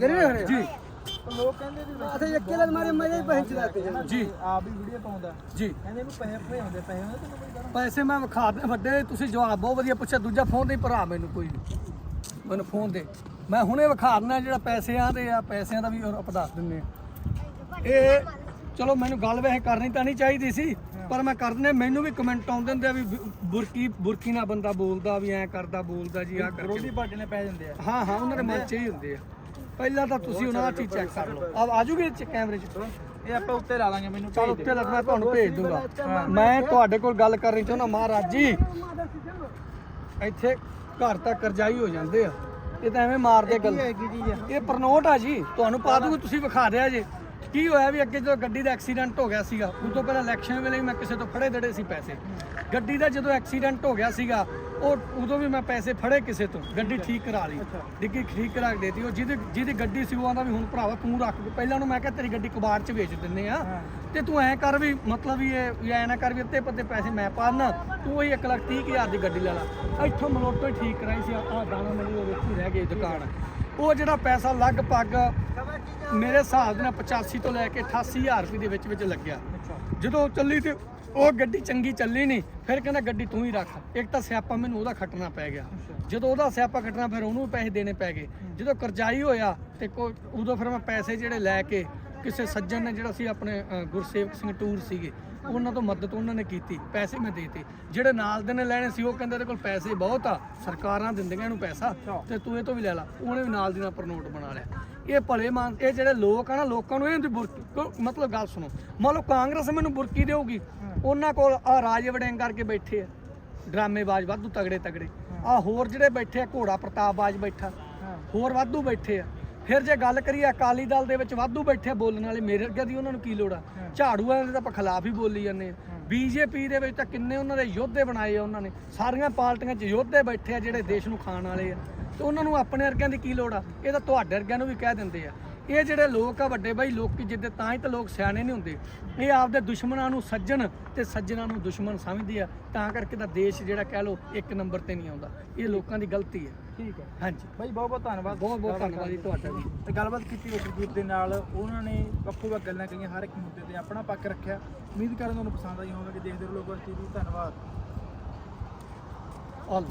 ਜੀ। ਲੋਕ ਕਹਿੰਦੇ ਵੀ ਆਥੇ ਇੱਕੇ ਲੱਗ ਮਾਰੇ ਮਜ਼ੇ ਹੀ ਪਹੁੰਚ ਜਾਂਦੇ ਹਨਾ, ਜੀ। ਆਪ ਵੀ ਵੀਡੀਓ ਪਾਉਂਦਾ। ਜੀ। ਕਹਿੰਦੇ ਇਹਨੂੰ ਪੈਸੇ ਪਏ ਹੁੰਦੇ ਪੈਸੇ ਹੁੰਦੇ ਤੈਨੂੰ ਪੈਸੇ ਮੈਂ ਵਿਖਾ ਦੇ ਵੱਡੇ ਤੁਸੀਂ ਜਵਾਬ ਬਹੁਤ ਵਧੀਆ ਪੁੱਛਿਆ ਦੂਜਾ ਫੋਨ ਦੇ ਭਰਾ ਮੈਨੂੰ ਕੋਈ। ਮੈਨੂੰ ਫੋਨ ਦੇ। ਮੈਂ ਹੁਣੇ ਵਿਖਾ ਦਿੰਦਾ ਜਿਹੜਾ ਪੈਸੇ ਆ ਤੇ ਆ ਪੈਸਿਆਂ ਦਾ ਵੀ ਹੋਰ ਆਪਾਂ ਦੱਸ ਦਿੰਨੇ ਆ ਇਹ ਚਲੋ ਮੈਨੂੰ ਗੱਲ ਵੈਸੇ ਕਰਨੀ ਤਾਂ ਨਹੀਂ ਚਾਹੀਦੀ ਸੀ ਪਰ ਮੈਂ ਕਰ ਦਿੰਦੇ ਮੈਨੂੰ ਵੀ ਕਮੈਂਟ ਆਉਂਦੇ ਹੁੰਦੇ ਆ ਵੀ ਬੁਰਕੀ ਬੁਰਕੀ ਨਾਲ ਬੰਦਾ ਬੋਲਦਾ ਵੀ ਐਂ ਕਰਦਾ ਬੋਲਦਾ ਜੀ ਆ ਕਰਕੇ। ਵਿਰੋਧੀ ਪਾਰਟੀ ਨੇ ਪੈਸੇ ਦਿੰਦੇ ਆ। ਹਾਂ ਹਾਂ ਉਹਨਾਂ ਦੇ ਮਨ 'ਚ ਹੀ ਹੁੰਦੇ ਆ। ਪਹਿਲਾਂ ਤਾਂ ਤੁਸੀਂ ਉਹਨਾਂ ਚੀਜ਼ ਚੈੱਕ ਕਰ ਲਓ। ਆ ਆਜੂਗੇ ਕੈਮਰੇ 'ਚ? ਇਹ ਆਪਾਂ ਉੱਤੇ ਲਾ ਲਾਂਗੇ ਮੈਨੂੰ ਚਲ ਉੱਤੇ ਲੱਗ ਮੈਂ ਤੁਹਾਨੂੰ ਭੇਜ ਦੂੰਗਾ। ਮੈਂ ਤੁਹਾਡੇ ਕੋਲ ਗੱਲ ਕਰਨੀ ਚਾਹੁੰਦਾ ਮਹਾਰਾਜ ਜੀ। ਇੱਥੇ ਘਰ ਤੱਕ ਕਰਜ਼ਾਈ ਹੋ ਜਾਂਦੇ ਆ। ਇਹ ਤਾਂ ਐਵੇਂ ਮਾਰਦੇ ਗੱਲ। ਇਹ ਪ੍ਰਨੋਟ ਆ ਜੀ ਤੁਹਾਨੂੰ ਪਾ ਦੂੰਗਾ ਤੁਸੀਂ ਵਿਖਾ ਦਿਆ ਜੇ। ਕੀ ਹੋਇਆ ਵੀ ਅੱਗੇ ਜਦੋਂ ਗੱਡੀ ਦਾ ਐਕਸੀਡੈਂਟ ਹੋ ਗਿਆ ਸੀਗਾ ਉਦੋਂ ਪਹਿਲਾਂ ਇਲੈਕਸ਼ਨ ਵੇਲੇ ਮੈਂ ਕਿਸੇ ਤੋਂ ਫੜੇ ਦੜੇ ਸੀ ਪੈਸੇ। ਗੱਡੀ ਦਾ ਜਦੋਂ ਐਕਸੀਡੈਂਟ ਹੋ ਗਿਆ ਸੀਗਾ ਉਹ ਉਦੋਂ ਵੀ ਮੈਂ ਪੈਸੇ ਫੜੇ ਕਿਸੇ ਤੋਂ ਗੱਡੀ ਠੀਕ ਕਰਾ ਲਈ। ਡਿੱਗੀ ਠੀਕ ਕਰਾ ਕੇ ਦੇਤੀ। ਉਹ ਜਿਹਦੀ ਜਿਹਦੀ ਗੱਡੀ ਸੀ ਉਹ ਆਂਦਾ ਵੀ ਹੁਣ ਭਰਾਵਾ ਤੂੰ ਰੱਖ ਪਹਿਲਾਂ ਉਹਨੂੰ ਮੈਂ ਕਿਹਾ ਤੇਰੀ ਗੱਡੀ ਕਬਾੜ 'ਚ ਵੇਚ ਦਿੰਨੇ ਆ। ਤੇ ਤੂੰ ਐ ਕਰ ਵੀ ਮਤਲਬ ਵੀ ਇਹ ਐ ਨਾ ਕਰ ਵੀ ਅੱਧੇ ਪੱਤੇ ਪੈਸੇ ਮੈਂ ਪਾਣਾ ਤੂੰ ਉਹੀ 1 ਲੱਖ 30 ਹਜ਼ਾਰ ਦੀ ਗੱਡੀ ਲੈ ਲੈ। ਇੱਥੋਂ ਮਲੋਟੋ ਹੀ ਠੀਕ ਕਰਾਈ ਸੀ ਆਹ ਦਾਣਾ ਮੰਡੀ ਦੇ ਵਿੱਚ ਹੀ ਰਹਿ ਗਈ ਦੁਕਾਨ। ਉਹ ਜਿਹੜਾ ਪੈਸਾ ਲਗਭਗ ਮੇਰੇ ਹਿਸਾਬ ਨਾਲ 85 ਤੋਂ ਲੈ ਕੇ 88000 ਰੁਪਏ ਦੇ ਵਿੱਚ ਵਿੱਚ ਲੱਗਿਆ। ਜਦੋਂ ਚੱਲੀ ਤੇ ਉਹ ਗੱਡੀ ਚੰਗੀ ਚੱਲੀ ਨਹੀਂ ਫਿਰ ਕਹਿੰਦਾ ਗੱਡੀ ਤੂੰ ਹੀ ਰੱਖ। ਇੱਕ ਤਾਂ ਸਿਆਪਾ ਮੈਨੂੰ ਉਹਦਾ ਖੱਟਣਾ ਪੈ ਗਿਆ। ਜਦੋਂ ਉਹਦਾ ਸਿਆਪਾ ਖੱਟਣਾ ਫਿਰ ਉਹਨੂੰ ਪੈਸੇ ਦੇਣੇ ਪੈ ਗਏ। ਜਦੋਂ ਕਰਜ਼ਾਈ ਹੋਇਆ ਤੇ ਕੋ ਉਦੋਂ ਫਿਰ ਮੈਂ ਪੈਸੇ ਜਿਹੜੇ ਲੈ ਕੇ ਕਿਸੇ ਸੱਜਣ ਨੇ ਜਿਹੜਾ ਸੀ ਆਪਣੇ ਗੁਰਸੇਵਕ ਸਿੰਘ ਟੂਰ ਸੀਗੇ ਉਹਨਾਂ ਤੋਂ ਮਦਦ ਉਹਨਾਂ ਨੇ ਕੀਤੀ ਪੈਸੇ ਮੈਂ ਦੇਤੇ। ਜਿਹੜੇ ਨਾਲ ਦੇ ਨੇ ਲੈਣੇ ਸੀ ਉਹ ਕਹਿੰਦੇ ਇਹਦੇ ਕੋਲ ਪੈਸੇ ਬਹੁਤ ਆ ਸਰਕਾਰਾਂ ਦਿੰਦੀਆਂ ਇਹਨੂੰ ਪੈਸਾ ਤੇ ਤੂੰ ਇਹ ਤੋਂ ਵੀ ਲੈ ਲਾ ਉਹਨੇ ਵੀ ਨਾਲ ਦੀ ਨਾਲ ਪ੍ਰਨੋਟ ਬਣਾ ਲਿਆ। ਇਹ ਭਲੇ ਮਾਨ ਇਹ ਜਿਹੜੇ ਲੋਕ ਆ ਨਾ ਲੋਕਾਂ ਨੂੰ ਇਹਦੀ ਬੁਰਕੀ ਮਤਲਬ ਗੱਲ ਸੁਣੋ ਮੰਨ ਲਓ ਕਾਂਗਰਸ ਮੈਨੂੰ ਬੁਰਕੀ ਦੇਊਗੀ ਉਹਨਾਂ ਕੋਲ ਆ ਰਾਜ ਵੜਿੰਗ ਕਰਕੇ ਬੈਠੇ ਆ ਡਰਾਮੇਬਾਜ਼ ਵਾਧੂ ਤਗੜੇ ਤਗੜੇ ਆ ਹੋਰ ਜਿਹੜੇ ਬੈਠੇ ਆ ਘੋੜਾ ਪ੍ਰਤਾਪਬਾਜ਼ ਬੈਠਾ ਹਾਂ। ਹੋਰ ਵਾਧੂ ਬੈਠੇ ਆ। ਫਿਰ ਜੇ ਗੱਲ ਕਰੀਏ ਅਕਾਲੀ ਦਲ ਦੇ ਵਿੱਚ ਵਾਧੂ ਬੈਠੇ ਬੋਲਣ ਵਾਲੇ ਮੇਰੇ ਅੱਗੇ ਦੀ ਉਹਨਾਂ ਨੂੰ ਕੀ ਲੋੜ ਆ? ਝਾੜੂ ਵਾਲਿਆਂ ਦੇ ਤਾਂ ਆਪਾਂ ਖਿਲਾਫ ਹੀ ਬੋਲੀ ਜਾਂਦੇ ਆ। ਬੀਜੇਪੀ ਦੇ ਵਿੱਚ ਤਾਂ ਕਿੰਨੇ ਉਹਨਾਂ ਦੇ ਯੋਧੇ ਬਣਾਏ ਆ ਉਹਨਾਂ ਨੇ। ਸਾਰੀਆਂ ਪਾਰਟੀਆਂ 'ਚ ਯੋਧੇ ਬੈਠੇ ਆ ਜਿਹੜੇ ਦੇਸ਼ ਨੂੰ ਖਾਣ ਵਾਲੇ ਆ। ਤੇ ਉਹਨਾਂ ਨੂੰ ਆਪਣੇ ਵਰਗਿਆਂ ਦੀ ਕੀ ਲੋੜ ਆ? ਇਹ ਤਾਂ ਤੁਹਾਡੇ ਵਰਗਿਆਂ ਨੂੰ ਵੀ ਕਹਿ ਦਿੰਦੇ ਆ। ਇਹ ਜਿਹੜੇ ਲੋਕ ਆ ਵੱਡੇ ਬਾਈ ਲੋਕੀ ਜਿੱਦੇ ਤਾਂ ਹੀ ਤਾਂ ਲੋਕ ਸਿਆਣੇ ਨਹੀਂ ਹੁੰਦੇ। ਇਹ ਆਪਦੇ ਦੁਸ਼ਮਣਾਂ ਨੂੰ ਸੱਜਣ ਤੇ ਸੱਜਣਾਂ ਨੂੰ ਦੁਸ਼ਮਣ ਸਮਝਦੇ ਆ। ਤਾਂ ਕਰਕੇ ਤਾਂ ਦੇਸ਼ ਜਿਹੜਾ ਕਹਿ ਲੋ ਇੱਕ ਨੰਬਰ ਤੇ ਨਹੀਂ ਆਉਂਦਾ। ਇਹ ਲੋਕਾਂ ਦੀ ਗਲਤੀ ਹੈ। ਠੀਕ ਹੈ। ਹਾਂਜੀ। ਬਾਈ ਬਹੁਤ ਬਹੁਤ ਧੰਨਵਾਦ। ਬਹੁਤ ਬਹੁਤ ਧੰਨਵਾਦ ਜੀ ਤੁਹਾਡਾ ਵੀ ਤੇ ਗੱਲਬਾਤ ਕੀਤੀ ਵਕੀਲ ਦੇ ਨਾਲ। ਉਹਨਾਂ ਨੇ ਵੱਖੋ ਵੱਖ ਗੱਲਾਂ ਕਹੀਆਂ ਹਰ ਇੱਕ ਮੁੱਦੇ ਤੇ ਆਪਣਾ ਪੱਖ ਰੱਖਿਆ। ਉਮੀਦ ਕਰਨ ਤੁਹਾਨੂੰ ਪਸੰਦ ਆਈ ਹੋਵੇਗੀ। ਦੇਖਦੇ ਰਹੋ ਲੋਕੋ ਟੀਵੀ ਧੰਨਵਾਦ। ਆਲ